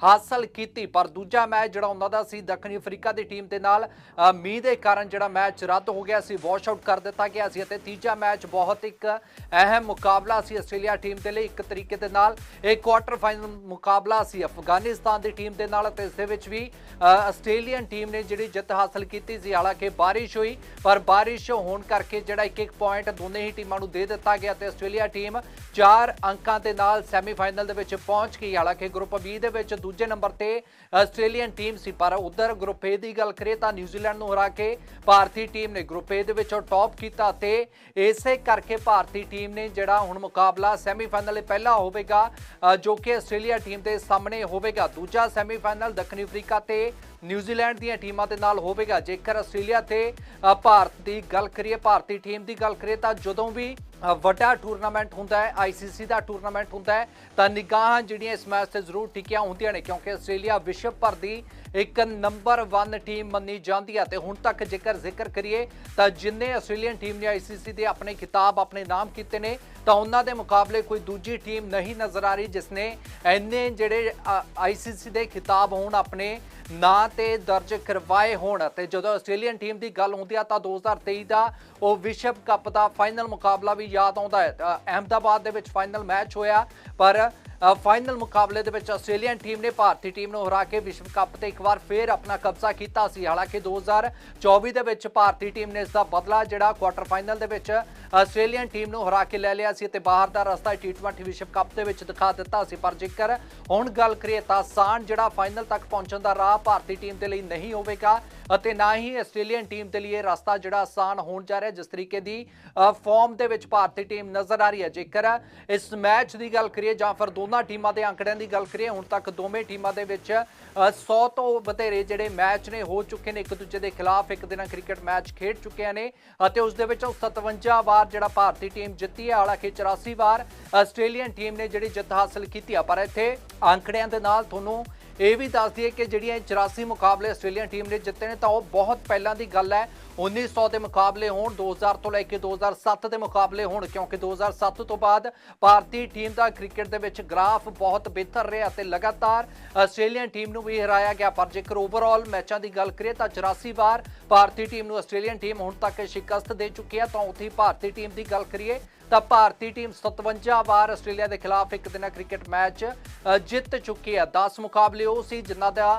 ਹਾਸਲ ਕੀਤੀ, ਪਰ ਦੂਜਾ ਮੈਚ ਜਿਹੜਾ ਉਹਨਾਂ ਦਾ ਸੀ ਦੱਖਣੀ ਅਫਰੀਕਾ ਦੀ ਟੀਮ ਦੇ ਨਾਲ ਮੀਂਹ ਦੇ ਕਾਰਨ ਜਿਹੜਾ ਮੈਚ ਰੱਦ ਹੋ ਗਿਆ ਸੀ, ਵਾਸ਼ ਆਊਟ ਕਰ ਦਿੱਤਾ ਗਿਆ ਸੀ ਅਤੇ ਤੀਜਾ ਮੈਚ ਬਹੁਤ ਇੱਕ ਅਹਿਮ ਮੁਕਾਬਲਾ ਸੀ ਆਸਟ੍ਰੇਲੀਆ ਟੀਮ ਦੇ ਲਈ ਇੱਕ ਤਰੀਕੇ ਦੇ ਨਾਲ, ਇਹ ਕੁਆਟਰ ਫਾਈਨਲ ਮੁਕਾਬਲਾ ਸੀ ਅਫਗਾਨਿਸਤਾਨ ਦੀ ਟੀਮ ਦੇ ਨਾਲ ਅਤੇ ਇਸ ਦੇ ਵਿੱਚ ਵੀ ਆਸਟ੍ਰੇਲੀਅਨ ਟੀਮ ਨੇ ਜਿਹੜੀ ਜਿੱਤ ਹਾਸਲ ਕੀਤੀ ਸੀ, ਹਾਲਾਂਕਿ ਬਾਰਿਸ਼ ਹੋਈ, ਪਰ ਬਾਰਿਸ਼ ਹੋਣ ਕਰਕੇ ਜਿਹੜਾ ਇੱਕ ਇੱਕ ਪੁਆਇੰਟ ਦੋਨੇ ਹੀ ਟੀਮਾਂ ਨੂੰ ਦੇ ਦਿੱਤਾ ਗਿਆ ਤੇ ਆਸਟ੍ਰੇਲੀਆ ਟੀਮ 4 ਅੰਕਾਂ ਦੇ ਨਾਲ ਸੈਮੀਫਾਈਨਲ ਦੇ ਵਿੱਚ ਪਹੁੰਚ ਗਈ, ਹਾਲਾਂਕਿ ਗਰੁੱਪ B ਦੇ ਵਿੱਚ ਦੂਜੇ ਨੰਬਰ ਤੇ ਆਸਟ੍ਰੇਲੀਅਨ ਟੀਮ ਸੀ, ਪਰ ਉਧਰ ਗਰੁੱਪ ਏ ਦੀ ਗੱਲ ਕਰੀਏ ਤਾਂ ਨਿਊਜ਼ੀਲੈਂਡ ਨੂੰ ਹਰਾ ਕੇ ਭਾਰਤੀ ਟੀਮ ਨੇ ਗਰੁੱਪ ਏ ਦੇ ਵਿੱਚੋਂ ਟੌਪ ਕੀਤਾ ਤੇ ਇਸੇ ਕਰਕੇ ਭਾਰਤੀ ਟੀਮ ਨੇ ਜਿਹੜਾ ਹੁਣ ਮੁਕਾਬਲਾ ਸੈਮੀਫਾਈਨਲ ਪਹਿਲਾ ਹੋਵੇਗਾ ਜੋ ਕਿ ਆਸਟ੍ਰੇਲੀਆ ਟੀਮ ਦੇ ਸਾਹਮਣੇ ਹੋਵੇਗਾ। ਦੂਜਾ ਸੈਮੀਫਾਈਨਲ ਦੱਖਣੀ ਅਫਰੀਕਾ ਤੇ ਨਿਊਜ਼ੀਲੈਂਡ ਦੀਆਂ ਟੀਮਾਂ ਦੇ ਨਾਲ ਹੋਵੇਗਾ। ਜੇਕਰ ਆਸਟ੍ਰੇਲੀਆ ਤੇ ਭਾਰਤ ਦੀ ਗੱਲ ਕਰੀਏ, ਭਾਰਤੀ ਟੀਮ ਦੀ ਗੱਲ ਕਰੀਏ ਤਾਂ ਜਦੋਂ ਵੀ ਵੱਡਾ ਟੂਰਨਾਮੈਂਟ ਹੁੰਦਾ ਹੈ ਆਈਸੀਸੀ ਦਾ ਟੂਰਨਾਮੈਂਟ ਹੁੰਦਾ ਹੈ। ਤਾਂ ਨਿਗਾਹਾਂ ਜਿਹੜੀਆਂ ਇਸ ਮੈਚ ਤੇ ਜ਼ਰੂਰ ਟਿਕੀਆਂ ਹੁੰਦੀਆਂ ਨੇ, ਕਿਉਂਕਿ ਆਸਟ੍ਰੇਲੀਆ ਵਿਸ਼ਵ ਭਰ ਦੀ ਇੱਕ ਨੰਬਰ 1 ਟੀਮ ਮੰਨੀ ਜਾਂਦੀ ਹੈ। ਤੇ ਹੁਣ ਤੱਕ ਜੇਕਰ ਜ਼ਿਕਰ ਕਰੀਏ, ਤਾਂ ਜਿੰਨੇ ਆਸਟ੍ਰੇਲੀਅਨ ਟੀਮ ਨੇ ਆਈਸੀਸੀ ਦੇ ਆਪਣੇ ਖਿਤਾਬ, ਆਪਣੇ ਨਾਮ ਕੀਤੇ ਨੇ ਤਾਂ ਉਹਨਾਂ ਦੇ ਮੁਕਾਬਲੇ ਕੋਈ ਦੂਜੀ ਟੀਮ ਨਹੀਂ ਨਜ਼ਰ ਆ ਰਹੀ, ਜਿਸ ਨੇ ਇੰਨੇ ਜਿਹੜੇ ਆਈਸੀਸੀ ਦੇ ਖਿਤਾਬ ਹੋਣ ਆਪਣੇ ਨਾਂ ਤੇ ਦਰਜ ਕਰਵਾਏ ਹੋਣ ਤੇ ਜਦੋਂ ਆਸਟ੍ਰੇਲੀਅਨ ਟੀਮ ਦੀ ਗੱਲ ਹੁੰਦੀ ਆ ਤਾਂ 2023 ਦਾ ਉਹ ਵਿਸ਼ਵ ਕੱਪ ਦਾ ਫਾਈਨਲ ਮੁਕਾਬਲਾ ਵੀ ਯਾਦ ਆਉਂਦਾ ਹੈ। ਅਹਿਮਦਾਬਾਦ ਦੇ ਵਿੱਚ ਫਾਈਨਲ ਮੈਚ ਹੋਇਆ, ਪਰ ਫਾਈਨਲ ਮੁਕਾਬਲੇ ਦੇ ਵਿੱਚ ਆਸਟ੍ਰੇਲੀਅਨ ਟੀਮ ਨੇ ਭਾਰਤੀ ਟੀਮ ਨੂੰ ਹਰਾ ਕੇ ਵਿਸ਼ਵ ਕੱਪ ਤੇ ਇੱਕ ਵਾਰ ਫੇਰ ਆਪਣਾ ਕਬਜ਼ਾ ਕੀਤਾ ਸੀ। ਹਾਲਾਂਕਿ 2024 ਦੇ ਵਿੱਚ ਭਾਰਤੀ ਟੀਮ ਨੇ ਇਸ ਦਾ ਬਦਲਾ ਜਿਹੜਾ ਕੁਆਟਰ ਫਾਈਨਲ ਦੇ ਵਿੱਚ ਆਸਟ੍ਰੇਲੀਅਨ ਟੀਮ ਨੂੰ ਹਰਾ ਕੇ ਲੈ ਲਿਆ ਸੀ ਤੇ ਬਾਹਰ ਦਾ ਰਸਤਾ T20 ਵਿਸ਼ਵ ਕੱਪ ਦੇ ਵਿੱਚ ਦਿਖਾ ਦਿੱਤਾ ਸੀ। ਪਰ ਜੇਕਰ ਹੁਣ ਗੱਲ ਕਰੀਏ ਤਾਂ ਆਸਾਨ ਜਿਹੜਾ ਫਾਈਨਲ ਤੱਕ ਪਹੁੰਚਣ ਦਾ ਰਾਹ ਭਾਰਤੀ ਟੀਮ ਦੇ ਲਈ ਨਹੀਂ ਹੋਵੇਗਾ ਅਤੇ ਨਾ ਹੀ ਆਸਟ੍ਰੇਲੀਅਨ ਟੀਮ ਦੇ ਲਈ ਇਹ ਰਸਤਾ ਜਿਹੜਾ ਆਸਾਨ ਹੋਣ ਜਾ ਰਿਹਾ, ਜਿਸ ਤਰੀਕੇ ਦੀ ਫਾਰਮ ਦੇ ਵਿੱਚ ਭਾਰਤੀ ਟੀਮ ਨਜ਼ਰ ਆ ਰਹੀ ਹੈ। ਜੇਕਰ ਇਸ ਮੈਚ ਦੀ ਗੱਲ ਕਰੀਏ ਜਾਂ ਫਿਰ ਦੋਨਾਂ ਟੀਮਾਂ ਦੇ ਅੰਕੜਿਆਂ ਦੀ ਗੱਲ ਕਰੀਏ, ਹੁਣ ਤੱਕ ਦੋਵੇਂ ਟੀਮਾਂ ਦੇ ਵਿੱਚ 100 ਤੋਂ ਵਧੇਰੇ ਜਿਹੜੇ ਮੈਚ ਨੇ, ਹੋ ਚੁੱਕੇ ਨੇ। ਇੱਕ ਦੂਜੇ ਦੇ ਖਿਲਾਫ ਇੱਕ ਦਿਨਾਂ ਕ੍ਰਿਕਟ ਮੈਚ ਖੇਡ ਚੁੱਕੇ ਨੇ ਅਤੇ ਉਸ ਦੇ ਵਿੱਚੋਂ 57 ਵਾਰ ਜਿਹੜਾ ਭਾਰਤੀ ਟੀਮ ਜਿੱਤੀ ਹੈ, ਹਾਲਾਂਕਿ 84 ਵਾਰ ਆਸਟ੍ਰੇਲੀਅਨ ਟੀਮ ਨੇ ਜਿਹੜੀ ਜਿੱਤ ਹਾਸਲ ਕੀਤੀ ਆ। ਪਰ ਇੱਥੇ ਅੰਕੜਿਆਂ ਦੇ ਨਾਲ ਤੁਹਾਨੂੰ ਇਹ ਵੀ ਦੱਸ ਦਈਏ ਕਿ ਜਿਹੜੀਆਂ ਇਹ 84 ਮੁਕਾਬਲੇ ਆਸਟ੍ਰੇਲੀਅਨ ਟੀਮ ਨੇ ਜਿੱਤੇ ਨੇ ਤਾਂ ਉਹ ਬਹੁਤ ਪਹਿਲਾਂ ਦੀ ਗੱਲ ਹੈ। 1900 ਦੇ ਮੁਕਾਬਲੇ ਹੋਣ 2000 ਤੋਂ ਲੈ ਕੇ 2007 ਦੇ ਮੁਕਾਬਲੇ ਹੋਣ, ਕਿਉਂਕਿ 2007 ਤੋਂ ਬਾਅਦ ਭਾਰਤੀ ਟੀਮ ਦਾ ਕ੍ਰਿਕਟ ਦੇ ਵਿੱਚ ਗ੍ਰਾਫ ਬਹੁਤ ਬਿਹਤਰ ਰਿਹਾ ਤੇ ਲਗਾਤਾਰ ਆਸਟ੍ਰੇਲੀਅਨ ਟੀਮ ਨੂੰ ਵੀ ਹਰਾਇਆ ਗਿਆ। ਪਰ ਜੇਕਰ ਓਵਰਆਲ ਮੈਚਾਂ ਦੀ ਗੱਲ ਕਰੀਏ ਤਾਂ 84 ਵਾਰ ਭਾਰਤੀ ਟੀਮ ਨੂੰ ਆਸਟ੍ਰੇਲੀਅਨ ਟੀਮ ਹੁਣ ਤੱਕ ਸ਼ਿਕਸਤ ਦੇ ਚੁੱਕੀ ਹੈ। ਤਾਂ ਉੱਥੇ ਭਾਰਤੀ ਟੀਮ ਦੀ ਗੱਲ ਕਰੀਏ ਤਾਂ ਭਾਰਤੀ ਟੀਮ 57 ਵਾਰ ਆਸਟ੍ਰੇਲੀਆ ਦੇ ਖਿਲਾਫ ਇੱਕ ਦਿਨਾ ਕ੍ਰਿਕਟ ਮੈਚ ਜਿੱਤ ਚੁੱਕੀ ਹੈ। 10 ਮੁਕਾਬਲੇ ਉਹ ਸੀ ਜਿਨ੍ਹਾਂ ਦਾ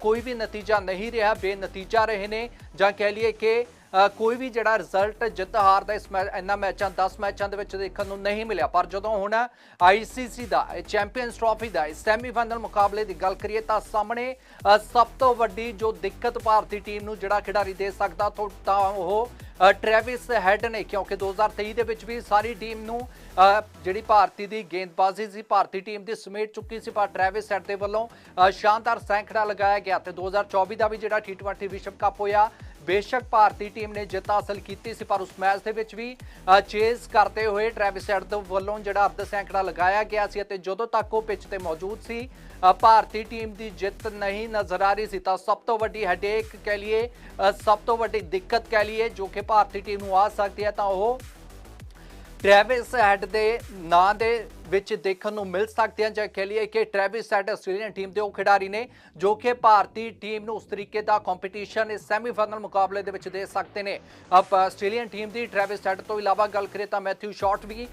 ਕੋਈ ਵੀ ਨਤੀਜਾ ਨਹੀਂ ਰਿਹਾ। ਬੇਨਤੀਜਾ ਰਹੇ ਨੇ ਜਾਂ ਕਹਿ ਲਈਏ ਕਿ ਕੋਈ ਵੀ ਜਿਹੜਾ ਰਿਜ਼ਲਟ ਜਿੱਤ ਹਾਰ ਦਾ ਇਸ ਮੈਚ ਇਹਨਾਂ ਮੈਚਾਂ 10 ਮੈਚਾਂ ਦੇ ਵਿੱਚ ਦੇਖਣ ਨੂੰ ਨਹੀਂ ਮਿਲਿਆ। ਪਰ ਜਦੋਂ ਹੁਣ ਆਈਸੀਸੀ ਦਾ ਚੈਂਪੀਅਨਸ ਟਰਾਫੀ ਦਾ ਸੈਮੀਫਾਈਨਲ ਮੁਕਾਬਲੇ ਦੀ ਗੱਲ ਕਰੀਏ ਤਾਂ ਸਾਹਮਣੇ ਸਭ ਤੋਂ ਵੱਡੀ ਜੋ ਦਿੱਕਤ ਭਾਰਤੀ ਟੀਮ ਨੂੰ ਜਿਹੜਾ ਖਿਡਾਰੀ ਦੇ ਸਕਦਾ ਤੋਂ- ਤਾਂ ਉਹ ਅ, ਟ੍ਰੈਵਿਸ ਹੈਡ ਨੇ। ਕਿਉਂਕਿ 2023 ਦੇ ਵਿੱਚ ਵੀ ਸਾਰੀ ਟੀਮ ਨੂੰ ਜਿਹੜੀ ਭਾਰਤੀ ਦੀ ਗੇਂਦਬਾਜ਼ੀ ਸੀ ਭਾਰਤੀ ਟੀਮ ਦੀ ਸਮੇਟ ਚੁੱਕੀ ਸੀ ਪਰ ਟ੍ਰੈਵਿਸ ਹੈਡ ਦੇ ਵੱਲੋਂ ਸ਼ਾਨਦਾਰ ਸੈਂਕੜਾ ਲਗਾਇਆ ਗਿਆ। ਤੇ 2024 ਦਾ ਵੀ ਜਿਹੜਾ T20 ਵਿਸ਼ਵ ਕੱਪ ਹੋਇਆ ਬੇਸ਼ੱਕ ਭਾਰਤੀ ਟੀਮ ਨੇ ਜਿੱਤ ਹਾਸਲ ਕੀਤੀ ਸੀ, ਪਰ ਉਸ ਮੈਚ ਦੇ ਵਿੱਚ ਵੀ ਚੇਜ਼ ਕਰਦੇ ਹੋਏ ਟ੍ਰੈਵਿਸ ਹੈਡ ਵੱਲੋਂ ਜਿਹੜਾ ਅਰਧ ਸੈਂਕੜਾ ਲਗਾਇਆ ਗਿਆ ਸੀ ਅਤੇ ਜਦੋਂ ਤੱਕ ਉਹ ਪਿੱਚ ਤੇ ਮੌਜੂਦ ਸੀ ਭਾਰਤੀ ਟੀਮ ਦੀ ਜਿੱਤ ਨਹੀਂ ਨਜ਼ਰ ਆ ਰਹੀ ਸੀ, ਤਾਂ ਸਭ ਤੋਂ ਵੱਡੀ ਹੈਡੇਕ ਕਹਿ ਲਈਏ ਸਭ ਤੋਂ ਵੱਡੀ ਦਿੱਕਤ ਕਹਿ ਲਈਏ, ਜੋ ਕਿ ਭਾਰਤੀ ਟੀਮ ਨੂੰ ਆ ਸਕਦੀ ਹੈ, ਤਾਂ ਉਹ ਟ੍ਰੈਵਿਸ ਹੈਡ ਦੇ ਨਾਂ ਦੇ ਵਿੱਚ ਦੇਖਣ ਨੂੰ ਮਿਲ ਸਕਦੇ ਹਨ ਜਾਂ ਕਹਿ ਲਈਏ ਕਿ ਟ੍ਰੈਵਿਸ ਹੈਡ ਆਸਟ੍ਰੇਲੀਅਨ ਟੀਮ ਦੇ ਉਹ ਖਿਡਾਰੀ ਨੇ ਜੋ ਕਿ ਭਾਰਤੀ ਟੀਮ ਨੂੰ ਉਸ ਤਰੀਕੇ ਦਾ ਕੰਪੀਟੀਸ਼ਨ ਇਸ ਸੈਮੀਫਾਈਨਲ ਮੁਕਾਬਲੇ ਦੇ ਵਿੱਚ ਦੇ ਸਕਦੇ ਨੇ। ਅਬ ਆਸਟ੍ਰੇਲੀਅਨ ਟੀਮ ਦੀ ਟ੍ਰੈਵਿਸ ਹੈਡ ਤੋਂ ਇਲਾਵਾ ਗੱਲ ਕਰੀਏ ਤਾਂ ਮੈਥਿਊ ਸ਼ਾਟ ਵੀ